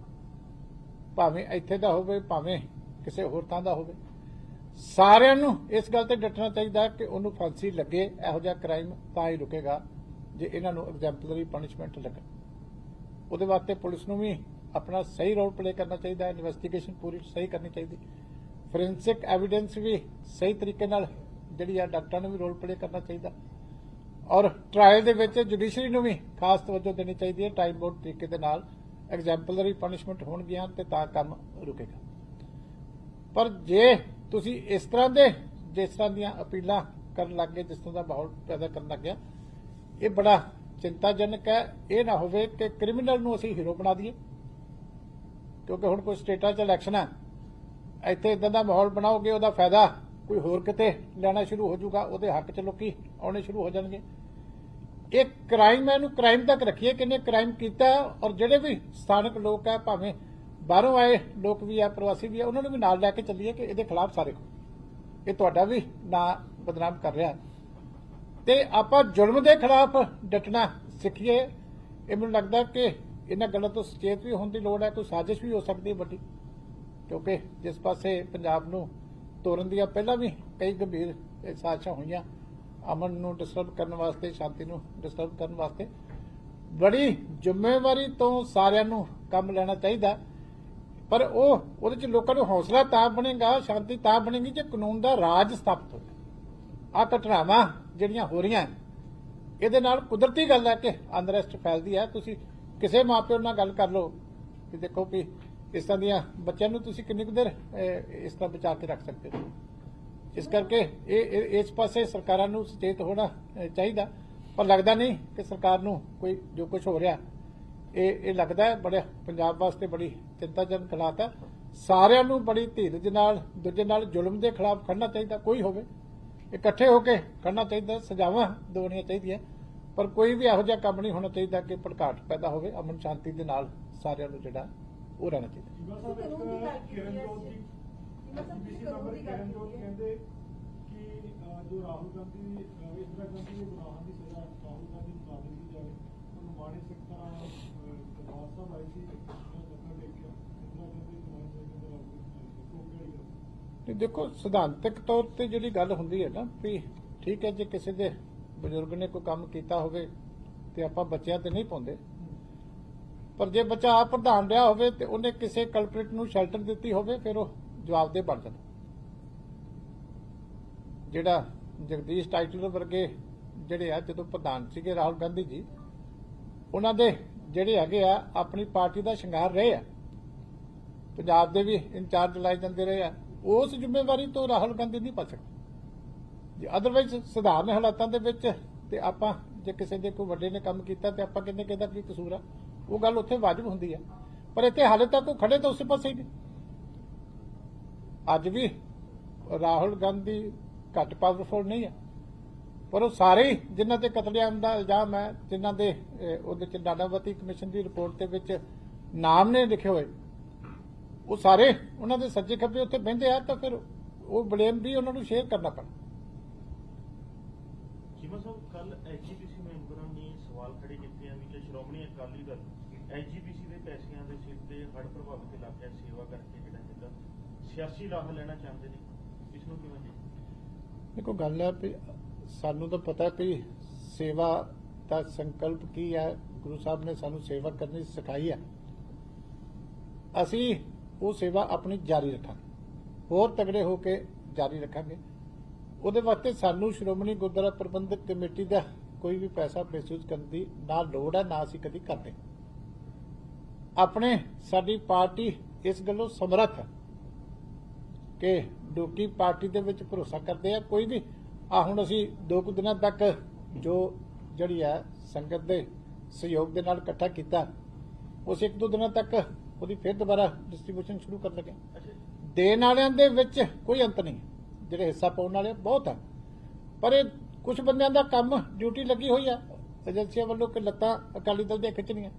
ਭਾਵੇਂ ਇੱਥੇ ਦਾ ਹੋਵੇ, ਭਾਵੇਂ ਕਿਸੇ ਹੋਰ ਥਾਂ ਦਾ ਹੋਵੇ। ਸਾਰਿਆਂ ਨੂੰ ਇਸ ਗੱਲ ਤੇ ਡਟਣਾ ਚਾਹੀਦਾ ਕਿ ਉਹਨੂੰ ਫਾਂਸੀ ਲੱਗੇ, ਇਹੋ ਜਿਹਾ ਕ੍ਰਾਈਮ ਤਾਂ ਹੀ ਰੁਕੇਗਾ, ਜੇ ਇਹਨਾਂ ਨੂੰ ਐਗਜ਼ੈਂਪਲਰੀ ਪਨਿਸ਼ਮੈਂਟ ਲੱਗੇ। ਉਹਦੇ ਵਾਸਤੇ ਪੁਲਿਸ ਨੂੰ ਵੀ ਆਪਣਾ ਸਹੀ ਰੋਲ ਪਲੇ ਕਰਨਾ ਚਾਹੀਦਾ ਹੈ ਇਨਵੈਸਟੀਗੇਸ਼ਨ ਪੂਰੀ ਸਹੀ ਕਰਨੀ ਚਾਹੀਦੀ। ਫੋਰੈਂਸਿਕ ਐਵੀਡੈਂਸ ਵੀ ਸਹੀ ਤਰੀਕੇ ਨਾਲ ਜਿਹੜੀ ਆ ਡਾਕਟਰਾਂ ਨੂੰ ਵੀ ਰੋਲ ਪਲੇ ਕਰਨਾ ਚਾਹੀਦਾ। ਔਰ ਟ੍ਰਾਇਲ ਦੇ ਵਿੱਚ ਜੁਡੀਸ਼ਰੀ ਨੂੰ ਵੀ ਖਾਸ ਤਵੱਜੋ ਦੇਣੀ ਚਾਹੀਦੀ ਹੈ ਟਾਈਮ ਬੋਰਡ ਤਰੀਕੇ ਦੇ ਨਾਲ ਐਗਜ਼ੈਂਪਲਰੀ ਪਨਿਸ਼ਮੈਂਟ ਹੋਣਗੀਆਂ ਤੇ ਤਾਂ ਕੰਮ ਰੁਕੇਗਾ। ਪਰ ਜੇ ਤੁਸੀਂ ਇਸ ਤਰ੍ਹਾਂ ਦੇ, ਜਿਸ ਤਰ੍ਹਾਂ ਦੀਆਂ ਅਪੀਲਾਂ ਕਰਨ ਲੱਗੇ ਜਿਸ ਤਰ੍ਹਾਂ ਦਾ ਮਾਹੌਲ ਪੈਦਾ ਕਰਨ ਲੱਗਿਆ ਇਹ ਬੜਾ ਚਿੰਤਾਜਨਕ ਹੈ। ਇਹ ਨਾ ਹੋਵੇ ਕਿ ਕ੍ਰਿਮੀਨਲ ਨੂੰ ਅਸੀਂ ਹੀਰੋ ਬਣਾ ਦਈਏ, ਕਿਉਂਕਿ ਹੁਣ ਕੋਈ ਸਟੇਟਾਂ 'ਚ ਇਲੈਕਸ਼ਨ ਹੈ ਇੱਥੇ ਇਦਾਂ ਦਾ ਮਾਹੌਲ ਬਣਾਓਗੇ, ਉਹਦਾ ਫਾਇਦਾ ਕੋਈ ਹੋਰ ਕਿਤੇ ਲੈਣਾ ਸ਼ੁਰੂ ਹੋ ਜਾਊਗਾ, ਉਹਦੇ ਹੱਕ 'ਚ ਲੋਕੀ ਆਉਣੇ ਸ਼ੁਰੂ ਹੋ ਜਾਣਗੇ। ਇਹ ਕ੍ਰਾਈਮ ਹੈ, ਇਹਨੂੰ ਕ੍ਰਾਈਮ ਤੱਕ ਰੱਖੀਏ, ਕਿੰਨੇ ਕ੍ਰਾਈਮ ਕੀਤਾ ਔਰ ਜਿਹੜੇ ਵੀ ਸਥਾਨਕ ਲੋਕ ਹੈ ਭਾਵੇਂ ਬਾਹਰੋਂ ਆਏ ਲੋਕ ਵੀ ਆ, ਪ੍ਰਵਾਸੀ ਵੀ ਆ, ਉਹਨਾਂ ਨੂੰ ਵੀ ਨਾਲ ਲੈ ਕੇ ਚੱਲੀਏ ਕਿ ਇਹਦੇ ਖਿਲਾਫ ਸਾਰੇ ਇਹ ਤੁਹਾਡਾ ਵੀ ਨਾਂ ਬਦਨਾਮ ਕਰ ਰਿਹਾ। ਤੇ ਆਪਾਂ ਜ਼ੁਲਮ ਦੇ ਖਿਲਾਫ ਡਟਣਾ ਸਿੱਖੀਏ। ਇਹ ਮੈਨੂੰ ਲੱਗਦਾ ਕਿ ਇਹਨਾਂ ਗੱਲਾਂ ਤੋਂ ਸੁਚੇਤ ਵੀ ਹੋਣ ਦੀ ਲੋੜ ਹੈ, ਕੋਈ ਸਾਜ਼ਿਸ਼ ਵੀ ਹੋ ਸਕਦੀ ਹੈ ਵੱਡੀ। ਕਿਉਂਕਿ ਜਿਸ ਪਾਸੇ ਪੰਜਾਬ ਨੂੰ ਤੋਰਨ ਦੀਆਂ ਪਹਿਲਾਂ ਵੀ ਕਈ ਗੰਭੀਰ ਸਾਜ਼ਿਸ਼ਾਂ ਹੋਈਆਂ। ਅਮਨ ਨੂੰ ਡਿਸਟਰਬ ਕਰਨ ਵਾਸਤੇ, ਸ਼ਾਂਤੀ ਨੂੰ ਡਿਸਟਰਬ ਕਰਨ ਵਾਸਤੇ। ਬੜੀ ਜ਼ਿੰਮੇਵਾਰੀ ਤੋਂ ਸਾਰਿਆਂ ਨੂੰ ਕੰਮ ਲੈਣਾ ਚਾਹੀਦਾ। ਪਰ ਉਹ, ਉਹਦੇ ਚ ਲੋਕਾਂ ਨੂੰ ਹੌਸਲਾ ਤਾਂ ਬਣੇਗਾ, ਸ਼ਾਂਤੀ ਤਾਂ ਬਣੇਗੀ ਜੇ ਕਾਨੂੰਨ ਦਾ ਰਾਜ ਸਥਾਪਿਤ ਹੋਵੇ। ਆ ਘਟਨਾਵਾਂ ਜਿਹੜੀਆਂ ਹੋ ਰਹੀਆਂ ਇਹਦੇ ਨਾਲ ਕੁਦਰਤੀ ਗੱਲ ਹੈ ਕਿ ਅਨਰੈਸਟ ਫੈਲਦੀ ਹੈ। ਤੁਸੀਂ ਕਿਸੇ ਮਾਪਿਓ ਨਾਲ ਗੱਲ ਕਰ ਲਓ ਕਿ ਦੇਖੋ ਵੀ ਇਸ ਤਰ੍ਹਾਂ ਦੀਆਂ ਬੱਚਿਆਂ ਨੂੰ ਤੁਸੀਂ ਕਿੰਨੀ ਕੁ ਦੇਰ ਇਸ ਤਰ੍ਹਾਂ ਬਚਾ ਕੇ ਰੱਖ ਸਕਦੇ ਹੋ? ਇਸ ਕਰਕੇ ਇਹ ਇਸ ਪਾਸੇ ਸਰਕਾਰਾਂ ਨੂੰ ਸੁਚੇਤ ਹੋਣਾ ਚਾਹੀਦਾ। ਪਰ ਲੱਗਦਾ ਨਹੀਂ ਕਿ ਸਰਕਾਰ ਨੂੰ ਕੋਈ ਜੋ ਕੁਝ ਹੋ ਰਿਹਾ, ਇਹ ਇਹ ਲੱਗਦਾ ਹੈ, ਬੜੇ ਪੰਜਾਬ ਵਾਸਤੇ ਬੜੀ ਚਿੰਤਾਜਨਕ ਹਾਲਾਤ ਹੈ। ਸਾਰਿਆਂ ਨੂੰ ਬੜੀ ਧੀਰਜ ਨਾਲ, ਦੂਜੇ ਨਾਲ ਜ਼ੁਲਮ ਦੇ ਖਿਲਾਫ ਖੜਨਾ ਚਾਹੀਦਾ, ਕੋਈ ਹੋਵੇ। ਇਕੱਠੇ ਹੋ ਕੇ ਖੜਨਾ ਚਾਹੀਦਾ, ਸਜ਼ਾਵਾਂ ਦੇਣੀਆਂ ਚਾਹੀਦੀਆਂ। ਪਰ ਕੋਈ ਵੀ ਇਹੋ ਜਿਹਾ ਕੰਮ ਨਹੀਂ ਹੋਣਾ ਚਾਹੀਦਾ ਕਿ ਭੜਕਾਟ ਪੈਦਾ ਹੋਵੇ, ਅਮਨ ਸ਼ਾਂਤੀ ਦੇ ਨਾਲ ਸਾਰਿਆਂ ਨੂੰ ਜਿਹੜਾ ਉਹ ਰਹਿਣਾ ਚਾਹੀਦਾ। ਜੋ ਰਾਹੁਲ ਗਾਂਧੀ ਇੰਦਰਾ ਗਾਂਧੀ ਦੇ ਗੁਨਾਹਾਂ ਦੀ ਸਜ਼ਾ ਰਾਹੁਲ ਗਾਂਧੀ ਨੂੰ ਨਾ ਦਿੱਤੀ ਜਾਵੇ ਉਹਨੂੰ ਮਾੜੇ ਸਿੱਖ ਦਰਬਾਰ ਸਾਹਿਬ ਆਈ ਸੀ ਉਹਨਾਂ ਦੇਖਿਆ ਇੰਦਰਾ ਗਾਂਧੀ ਨੁਮਾਇੰਦੇ ਦੇ ਨਾਲ ਉਹ ਕਿਹੜੀ ਤੇ ਦੇਖੋ, ਸਿਧਾਂਤਕ ਤੌਰ ਤੇ ਜਿਹੜੀ ਗੱਲ ਹੁੰਦੀ ਹੈ ਨਾ ਵੀ ਠੀਕ ਹੈ, ਜੇ ਕਿਸੇ ਦੇ ਬਜ਼ੁਰਗ ਨੇ ਕੋਈ ਕੰਮ ਕੀਤਾ ਹੋਵੇ ਤੇ ਆਪਾਂ ਬੱਚਿਆਂ ਤੇ ਨਹੀਂ ਪਾਉਂਦੇ ਪਰ ਜੇ ਬਚਾਅ ਪ੍ਰਧਾਨ ਰਿਹਾ ਹੋਵੇ ਤੇ ਉਹਨੇ ਕਿਸੇ ਕਲਪ੍ਰਿਟ ਨੂੰ ਸ਼ੈਲਟਰ ਦਿੱਤੀ ਹੋਵੇ, ਫਿਰ ਉਹ ਜਵਾਬਦੇਹ ਬਣ ਜਾਂਦਾ ਜਿਹੜਾ ਜਗਦੀਸ਼ ਟਾਈਟਲਰ ਵਰਗੇ ਜਿਹੜੇ ਆ, ਜਦੋਂ ਪ੍ਰਧਾਨ ਸੀਗੇ ਰਾਹੁਲ ਗਾਂਧੀ ਜੀ, ਉਹਨਾਂ ਦੇ ਜਿਹੜੇ ਹੈਗੇ ਆ, ਆਪਣੀ ਪਾਰਟੀ ਦਾ ਸ਼ਿੰਗਾਰ ਰਹੇ ਆ। ਪੰਜਾਬ ਦੇ ਵੀ ਇੰਚਾਰਜ ਲਾਏ ਜਾਂਦੇ ਰਹੇ ਆ। ਉਸ ਜ਼ਿੰਮੇਵਾਰੀ ਤੋਂ ਰਾਹੁਲ ਗਾਂਧੀ ਨਹੀਂ ਬਚ ਸਕਦਾ। ਜੇ ਅਦਰਵਾਈਜ਼ ਸਧਾਰਨ ਹਾਲਾਤਾਂ ਦੇ ਵਿੱਚ ਤੇ ਆਪਾਂ ਜੇ ਕਿਸੇ ਦੇ ਕੋਈ ਵੱਡੇ ਨੇ ਕੰਮ ਕੀਤਾ ਤੇ ਆਪਾਂ ਕਹਿੰਦੇ ਕਿ ਕੀ ਕਸੂਰ ਆ? ਉਹ ਗੱਲ ਉੱਥੇ ਵਾਜਬ ਹੁੰਦੀ ਹੈ। ਪਰ ਇੱਥੇ ਹਾਲੇ ਤੱਕ ਉਹ ਖੜੇ ਤਾਂ ਉਸੇ ਪਾਸੇ ਹੀ ਨੇ। ਅੱਜ ਵੀ ਰਾਹੁਲ ਗਾਂਧੀ ਘੱਟ ਪਾਵਰਫੁਲ ਨਹੀਂ ਆ ਪਰ ਉਹ ਸਾਰੇ ਹੀ ਜਿਨ੍ਹਾਂ ਤੇ ਕਤਲੇਆਮ ਦਾ ਇਲਜ਼ਾਮ ਹੈ, ਜਿਨ੍ਹਾਂ ਦੇ ਉਹਦੇ ਚ ਨਾਡਾਵਤੀ ਕਮਿਸ਼ਨ ਦੀ ਰਿਪੋਰਟ ਦੇ ਵਿੱਚ ਨਾਮ ਨੇ ਲਿਖੇ ਹੋਏ, ਉਹ ਸਾਰੇ ਉਹਨਾਂ ਦੇ ਸੱਜੇ ਖੱਬੇ ਉੱਥੇ ਬਹਿੰਦੇ ਆ ਤਾਂ ਫਿਰ ਉਹ ਬਲੇਮ ਵੀ ਉਹਨਾਂ ਨੂੰ ਸ਼ੇਅਰ ਕਰਨਾ ਪੈਣਾ। ਚੀਮਾ ਸਾਹਿਬ ਕੱਲ ਐਜੀਪੀਸੀ ਮੈਂਬਰਾਂ ਨੇ ਸਵਾਲ ਖੜੇ ਕੀਤੇ ਆ ਵੀ ਕਿ ਸ਼੍ਰੋਮਣੀ ਅਕਾਲੀ ਦਲ ਐਜੀਪੀਸੀ ਦੇ ਪੈਸਿਆਂ ਦੇ ਸਿਰ ਤੇ ਹੜ੍ਹ ਪ੍ਰਭਾਵਿਤ ਇਲਾਕਿਆਂ 'ਚ ਸੇਵਾ ਕਰਕੇ ਜਿਹੜਾ ਹੈਗਾ ਸਿਆਸੀ ਰਾਹ ਲੈਣਾ ਚਾਹੁੰਦੇ ਨੇ ਇਸ ਨੂੰ ਕਿਵੇਂ ਦੇਖਦੇ ਦੇਖੋ, ਗੱਲ ਹੈ ਵੀ ਸਾਨੂੰ ਤਾਂ ਪਤਾ ਵੀ ਸੇਵਾ ਦਾ ਸੰਕਲਪ ਕੀ ਹੈ ਗੁਰੂ ਸਾਹਿਬ ਨੇ ਸਾਨੂੰ ਸੇਵਾ ਕਰਨੀ ਸਿਖਾਈ ਹੈ ਅਸੀਂ ਉਹ ਸੇਵਾ ਆਪਣੀ ਜਾਰੀ ਰੱਖਾਂਗੇ। ਹੋਰ ਤਗੜੇ ਹੋ ਕੇ ਜਾਰੀ ਰੱਖਾਂਗੇ। ਉਹਦੇ ਵਾਸਤੇ ਸਾਨੂੰ ਸ਼੍ਰੋਮਣੀ ਗੁਰਦੁਆਰਾ ਪ੍ਰਬੰਧਕ ਕਮੇਟੀ ਦਾ ਕੋਈ ਵੀ ਪੈਸਾ ਮਹਿਸੂਸ ਕਰਨ ਦੀ ਨਾ ਲੋੜ ਹੈ ਨਾ ਅਸੀਂ ਕਦੀ ਕਰਦੇ। ਆਪਣੇ ਸਾਡੀ ਪਾਰਟੀ ਇਸ ਗੱਲੋਂ ਸਮਰੱਥ ਹੈ ਕਿ ਲੋਕੀ ਪਾਰਟੀ ਦੇ ਵਿੱਚ ਭਰੋਸਾ ਕਰਦੇ ਆ ਕੋਈ ਵੀ। ਆ ਹੁਣ ਅਸੀਂ ਦੋ ਕੁ ਦਿਨਾਂ ਤੱਕ ਜੋ ਜਿਹੜੀ ਹੈ ਸੰਗਤ ਦੇ ਸਹਿਯੋਗ ਦੇ ਨਾਲ ਇਕੱਠਾ ਕੀਤਾ ਉਸ ਇੱਕ ਦੋ ਦਿਨਾਂ ਤੱਕ ਉਹਦੀ ਫਿਰ ਦੁਬਾਰਾ ਡਿਸਟ੍ਰੀਬਿਊਸ਼ਨ ਸ਼ੁਰੂ ਕਰਨ ਲੱਗੇ। ਦੇਣ ਵਾਲਿਆਂ ਦੇ ਵਿੱਚ ਕੋਈ ਅੰਤ ਨਹੀਂ ਜਿਹੜੇ ਹਿੱਸਾ ਪਾਉਣ ਵਾਲੇ ਬਹੁਤ ਹੈ ਪਰ ਇਹ ਕੁਝ ਬੰਦਿਆਂ ਦਾ ਕੰਮ ਡਿਊਟੀ ਲੱਗੀ ਹੋਈ ਆ ਏਜੰਸੀਆਂ ਵੱਲੋਂ ਕਿ ਲੱਤਾਂ ਅਕਾਲੀ ਦਲ ਦੀਆਂ ਖਿੱਚਣੀਆਂ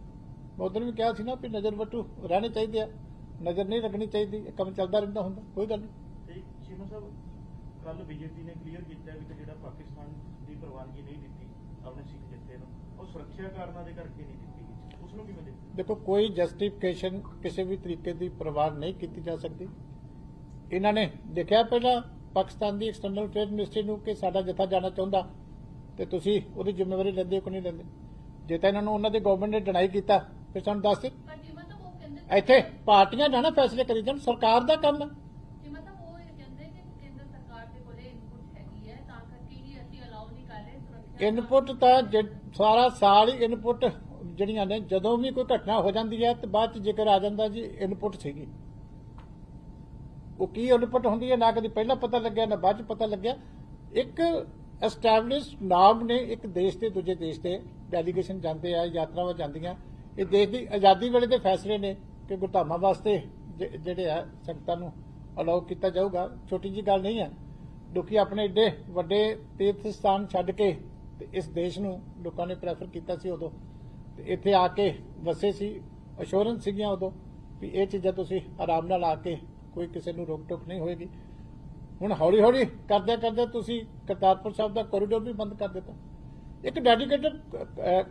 ਮੈਂ ਉਦੋਂ ਵੀ ਕਿਹਾ ਸੀ ਨਾ ਵੀ ਨਜ਼ਰ ਵਟੂ ਰਹਿਣੇ ਚਾਹੀਦੇ ਆ। ਨਜ਼ਰ ਨਹੀਂ ਲੱਗਣੀ ਚਾਹੀਦੀ ਇਹ ਕੰਮ ਚੱਲਦਾ ਰਹਿੰਦਾ ਹੁੰਦਾ ਕੋਈ ਗੱਲ ਨਹੀਂ। ਤੇ ਸ਼ਿਮਾ ਸਾਹਿਬ ਕੱਲ ਬੀਜੇਪੀ ਨੇ ਕਲੀਅਰ ਕੀਤਾ ਵੀ ਕਿ ਜਿਹੜਾ ਪਾਕਿਸਤਾਨ ਦੀ ਪ੍ਰਵਾਨਗੀ ਨਹੀਂ ਦਿੱਤੀ ਆਪਣੇ ਸਿੱਖ ਜਥੇ ਨੂੰ ਉਹ ਸੁਰੱਖਿਆ ਕਾਰਨਾਂ ਦੇ ਕਰਕੇ ਨਹੀਂ ਦਿੱਤੀ ਗਈ ਉਸ ਨੂੰ ਕਿਵੇਂ ਦੇਖਦੇ ਦੇਖੋ ਕੋਈ ਜਸਟੀਫਿਕੇਸ਼ਨ ਕਿਸੇ ਵੀ ਤਰੀਕੇ ਦੀ ਪ੍ਰਵਾਹ ਨਹੀਂ ਕੀਤੀ ਜਾ ਸਕਦੀ। ਇਹਨਾਂ ਨੇ ਦੇਖਿਆ ਪਹਿਲਾਂ ਪਾਕਿਸਤਾਨ ਦੀ ਐਕਸਟਰਨਲ ਅਫੇਅਰ ਮਿਨਿਸਟਰੀ ਨੂੰ ਕਿ ਸਾਡਾ ਜਥਾ ਜਾਣਾ ਚਾਹੁੰਦਾ ਤੇ ਤੁਸੀਂ ਉਹਦੀ ਜ਼ਿੰਮੇਵਾਰੀ ਲੈਂਦੇ ਹੋ ਕਿ ਨਹੀਂ ਲੈਂਦੇ? ਜੇ ਤਾਂ ਇਹਨਾਂ ਨੂੰ ਉਹਨਾਂ ਦੀ ਗਵਰਨਮੈਂਟ ਨੇ ਡਿਨਾਈ ਕੀਤਾ ਫਿਰ ਸਾਨੂੰ ਦੱਸ ਦੇ। ਪਰ ਜੀ ਮਤਲਬ ਉਹ ਕਹਿੰਦੇ ਇੱਥੇ ਪਾਰਟੀਆਂ ਜਾਣਾ ਫੈਸਲੇ ਕਰੀ ਜਾਣ ਸਰਕਾਰ ਦਾ ਕੰਮ ਹੈ। ਜੀ ਮਤਲਬ ਉਹ ਇਹ ਕਹਿੰਦੇ ਕਿ ਕੇਂਦਰ ਸਰਕਾਰ ਦੇ ਕੋਲੇ ਇਨਪੁਟ ਹੈਗੀ ਹੈ ਤਾਂ ਕਰਕੇ ਹੀ ਅਸੀਂ ਅਲਾਉ ਨਹੀਂ ਕਰ ਰਹੇ ਸੁਰੱਖਿਆ ਇਨਪੁਟ ਤਾਂ ਜੇ- ਸਾਰਾ ਸਾਲ ਹੀ ਇਨਪੁਟ ਜਿਹੜੀਆਂ ਨੇ ਜਦੋਂ ਵੀ ਕੋਈ ਘਟਨਾ ਹੋ ਜਾਂਦੀ ਹੈ ਤੇ ਬਾਅਦ ਚ ਜ਼ਿਕਰ ਆ ਜਾਂਦਾ ਜੀ ਇਨਪੁਟ ਸੀਗੀ। ਉਹ ਕੀ ਇਨਪੁਟ ਹੁੰਦੀ ਹੈ ਨਾ ਕਦੀ ਪਹਿਲਾਂ ਪਤਾ ਲੱਗਿਆ ਨਾ ਬਾਅਦ ਚ ਪਤਾ ਲੱਗਿਆ। ਇੱਕ ਐਸਟੈਬਲਿਸ਼ਡ ਨਾਮ ਨੇ ਇੱਕ ਦੇਸ਼ ਤੇ ਦੂਜੇ ਦੇਸ਼ ਤੇ ਡੈਲੀਗੇਸ਼ਨ ਜਾਂਦੇ ਆ ਯਾਤਰਾਵਾਂ ਜਾਂਦੀਆਂ। ਇਹ ਦੇਸ਼ ਦੀ ਆਜ਼ਾਦੀ ਵੇਲੇ ਦੇ ਫੈਸਲੇ ਨੇ ਕਿ ਗੁਰਧਾਮਾਂ ਵਾਸਤੇ ਜਿਹੜੇ ਆ ਸੰਗਤਾਂ ਨੂੰ ਅਲਾਉ ਕੀਤਾ ਜਾਊਗਾ। ਛੋਟੀ ਜੀ ਗੱਲ ਨਹੀਂ ਹੈ। ਲੋਕੀ ਆਪਣੇ ਏਡੇ ਵੱਡੇ ਤੀਰਥ ਸਥਾਨ ਛੱਡ ਕੇ ਤੇ ਇਸ ਦੇਸ਼ ਨੂੰ ਲੋਕਾਂ ਨੇ ਪ੍ਰੈਫਰ ਕੀਤਾ ਸੀ ਉਦੋਂ। ਤੇ ਇੱਥੇ ਆ ਕੇ ਵਸੇ ਸੀ ਅਸ਼ੋਰੈਂਸ ਸੀਗੀਆਂ ਉਦੋਂ ਵੀ ਇਹ ਚੀਜ਼ਾਂ ਤੁਸੀਂ ਆਰਾਮ ਨਾਲ ਆ ਕੇ ਕੋਈ ਕਿਸੇ ਨੂੰ ਰੋਕ ਟੋਕ ਨਹੀਂ ਹੋਏਗੀ। ਹੁਣ ਹੌਲੀ ਹੌਲੀ ਕਰਦੇ ਕਰਦੇ ਤੁਸੀਂ ਕਰਤਾਰਪੁਰ ਸਾਹਿਬ ਦਾ ਕੋਰੀਡੋਰ ਵੀ ਬੰਦ ਕਰ ਦਿੱਤਾ। ਇੱਕ ਡੈਡੀਕੇਟਡ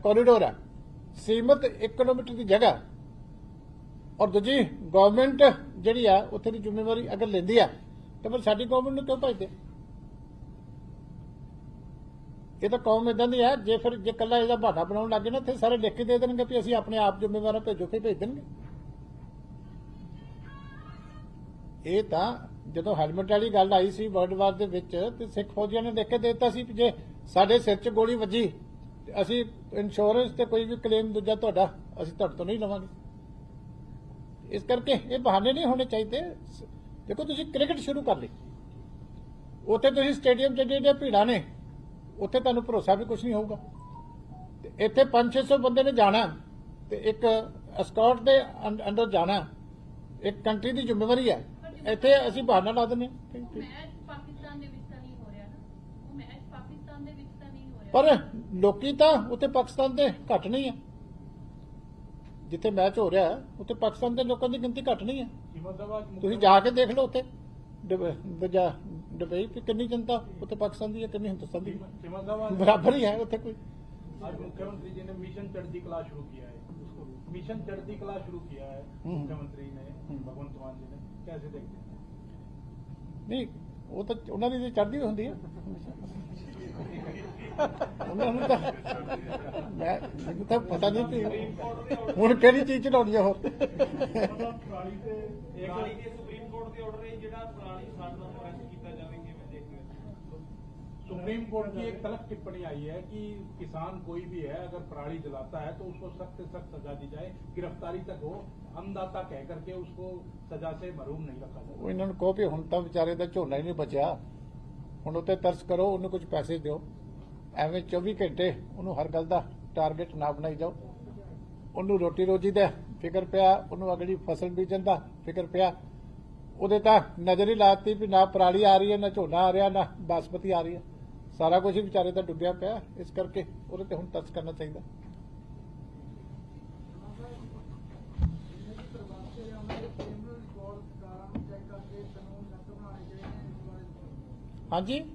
ਕੋਰੀਡੋਰ ਹੈ ਸੀਮਤ 1 ਕਿਲੋਮੀਟਰ ਦੀ ਜਗ੍ਹਾ। ਔਰ ਦੂਜੀ ਗਵਰਨਮੈਂਟ ਜਿਹੜੀ ਆ, ਉੱਥੇ ਦੀ ਜ਼ਿੰਮੇਵਾਰੀ ਅਗਰ ਲੈਂਦੀ ਆ, ਤਾਂ ਫਿਰ ਸਾਡੀ ਗਵਰਨਮੈਂਟ ਨੂੰ ਕਿਉਂ ਭੇਜਦੇ? ਇਹ ਤਾਂ ਕੌਮ ਇਦਾਂ ਦੀ ਹੈ ਜੇ ਫਿਰ ਜੇ ਕੱਲਾ ਇਹਦਾ ਬਹਾਨਾ ਬਣਾਉਣ ਲੱਗੇ ਨਾ ਤੇ ਸਾਰੇ ਲਿਖ ਕੇ ਦੇ ਦੇਣਗੇ ਵੀ ਅਸੀਂ ਆਪਣੇ ਆਪ ਜ਼ਿੰਮੇਵਾਰਾਂ ਭੇਜੋ ਕੇ ਭੇਜ ਦੇਣਗੇ। ਇਹ ਤਾਂ ਜਦੋਂ ਹੈਲਮਟ ਵਾਲੀ ਗੱਲ ਆਈ ਸੀ ਵਰਲਡ ਵਾਰ ਦੇ ਵਿੱਚ, ਤੇ ਸਿੱਖ ਫੌਜੀਆਂ ਨੇ ਲਿਖ ਕੇ ਦੇ ਦਿੱਤਾ ਸੀ ਜੇ ਸਾਡੇ ਸਿਰ 'ਚ ਗੋਲੀ ਵੱਜੀ ਤੇ ਅਸੀਂ ਇੰਸ਼ੋਰੈਂਸ ਤੇ ਕੋਈ ਵੀ ਕਲੇਮ ਦੂਜਾ ਤੁਹਾਡਾ ਅਸੀਂ ਤੁਹਾਡੇ ਤੋਂ ਨਹੀਂ ਲਵਾਂਗੇ। ਇਸ ਕਰਕੇ ਇਹ ਬਹਾਨੇ ਨਹੀਂ ਹੋਣੇ ਚਾਹੀਦੇ। ਦੇਖੋ ਤੁਸੀਂ ਕ੍ਰਿਕਟ ਸ਼ੁਰੂ ਕਰ ਲਈ। ਉੱਥੇ ਤੁਸੀਂ ਸਟੇਡੀਅਮ 'ਚ ਜਿਹੜੇ ਭੀੜਾਂ ਨੇ ਉੱਥੇ ਤੁਹਾਨੂੰ ਭਰੋਸਾ ਵੀ ਕੁਝ ਨਹੀਂ ਹੋਊਗਾ। ਤੇ ਇੱਥੇ 5-600 ਬੰਦੇ ਨੇ ਜਾਣਾ ਤੇ ਇੱਕ ਐਸਕੌਰਟ ਦੇ ਅੰਡਰ ਜਾਣਾ ਇੱਕ ਕੰਟਰੀ ਦੀ ਜ਼ਿੰਮੇਵਾਰੀ ਹੈ। ਇੱਥੇ ਅਸੀਂ ਬਹਾਨਾ ਲਾ ਦਿੰਦੇ ਹਾਂ। ਉਹ ਮੈਚ ਪਾਕਿਸਤਾਨ ਦੇ ਵਿੱਚ ਤਾਂ ਨਹੀਂ ਹੋ ਰਿਹਾ ਨਾ ਉਹ ਮੈਚ ਪਾਕਿਸਤਾਨ ਦੇ ਵਿੱਚ ਤਾਂ ਨਹੀਂ ਹੋ ਰਿਹਾ ਪਰ ਲੋਕੀ ਤਾਂ ਉੱਥੇ ਪਾਕਿਸਤਾਨ ਦੇ ਘੱਟ ਨਹੀਂ ਹੈ ਜਿੱਥੇ ਮੈਚ ਹੋ ਰਿਹਾ ਹੈ, ਉੱਥੇ ਪਾਕਿਸਤਾਨ ਦੇ ਲੋਕਾਂ ਦੀ ਗਿਣਤੀ ਘੱਟ ਨਹੀਂ ਹੈ ਸੀਮਾ ਸਾਹਿਬ ਅੱਜ ਮੁੱਖ ਤੁਸੀਂ ਜਾ ਕੇ ਦੇਖ ਲਓ ਉੱਥੇ ਦੁਬ- ਦੂਜਾ ਦੁਬਈ ਕਿ ਕਿੰਨੀ ਜਨਤਾ ਉੱਥੇ ਪਾਕਿਸਤਾਨ ਦੀ ਹੈ ਕਿੰਨੀ ਹਿੰਦੁਸਤਾਨ ਦੀ ਹੈ। सीमा साहब आज ਬਰਾਬਰ ਹੀ ਹੈ ਉੱਥੇ ਕੋਈ आज मुख्यमंत्री जी ने मिशन चढ़ती कला शुरू किया है मिशन चढ़ती कला शुरू किया है हम्म। मुख्यमंत्री ने हम्म। भगवंत मान जी ने कैसे देखते हैं ਨਹੀਂ ਉਹ ਤਾਂ ਉਹਨਾਂ ਦੀ ਚੜ੍ਹਦੀ ਹੁੰਦੀ ਹੈ ਉਹਨਾਂ ਨੂੰ ਤਾਂ ਮੈਂ ਮੈਨੂੰ ਤਾਂ ਪਤਾ ਨਹੀਂ ਕਿ ਹੁਣ ਕਿਹੜੀ ਚੀਜ਼ ਚੜਾਉਣੀ ਆ ਹੋਰ पराली से ਪ੍ਰਾਣੀ ਦੇ ਸੁਪਰੀਮ ਕੋਰਟ ਦੇ ਆਰਡਰ ਹੈ ਜਿਹੜਾ ਪ੍ਰਾਣੀ ਸਾਧ ਨੂੰ ਅਰੈਸਟ ਕੀਤਾ ਜਾਵੇ ਕਿਵੇਂ ਦੇਖਦੇ ਹੋ सुप्रीम कोर्ट की एक तलब टिप्पणी आई है कि किसान कोई भी है अगर पराली जलाता है तो उसको सख्त से सख्त सजा दी जाए गिरफ्तारी तक हो अन्नदाता कह करके उसको सजा से महरूम नहीं रखा ਉਹ जाए ਇਹਨਾਂ ਨੂੰ ਕਹੋ ਵੀ ਹੁਣ ਤਾਂ ਵਿਚਾਰੇ ਦਾ ਝੋਨਾ ਹੀ ਨਹੀਂ ਬਚਿਆ ਹੁਣ ਉੱਤੇ ਤਰਸ ਕਰੋ, ਉਹਨੂੰ ਕੁਝ ਪੈਸੇ ਦਿਓ। ਐਵੇਂ 24 ਘੰਟੇ ਉਹਨੂੰ ਹਰ ਗੱਲ ਦਾ ਟਾਰਗੇਟ ਨਾ ਬਣਾਈ ਜਾਓ। ਉਹਨੂੰ ਰੋਟੀ ਰੋਜੀ ਦਾ ਫਿਕਰ ਪਿਆ, ਉਹਨੂੰ ਅਗਲੀ ਫਸਲ ਬੀਜਣ ਦਾ ਫਿਕਰ ਪਿਆ। ਉਹਦੇ ਤਾਂ ਨਜ਼ਰ ਹੀ ਲਾਤੀ ਵੀ ਨਾ ਪਰਾਲੀ ਆ ਰਹੀ ਹੈ, ਨਾ ਝੋਨਾ ਆ ਰਿਹਾ, ਨਾ ਬਾਸਮਤੀ ਆ ਰਹੀ ਹੈ। ਸਾਰਾ ਕੁਝ ਹੀ ਵਿਚਾਰੇ ਦਾ ਡੁੱਬਿਆ ਪਿਆ, ਇਸ ਕਰਕੇ ਉਹਦੇ ਤੇ ਹੁਣ ਤਰਸ ਕਰਨਾ ਚਾਹੀਦਾ। Hangi?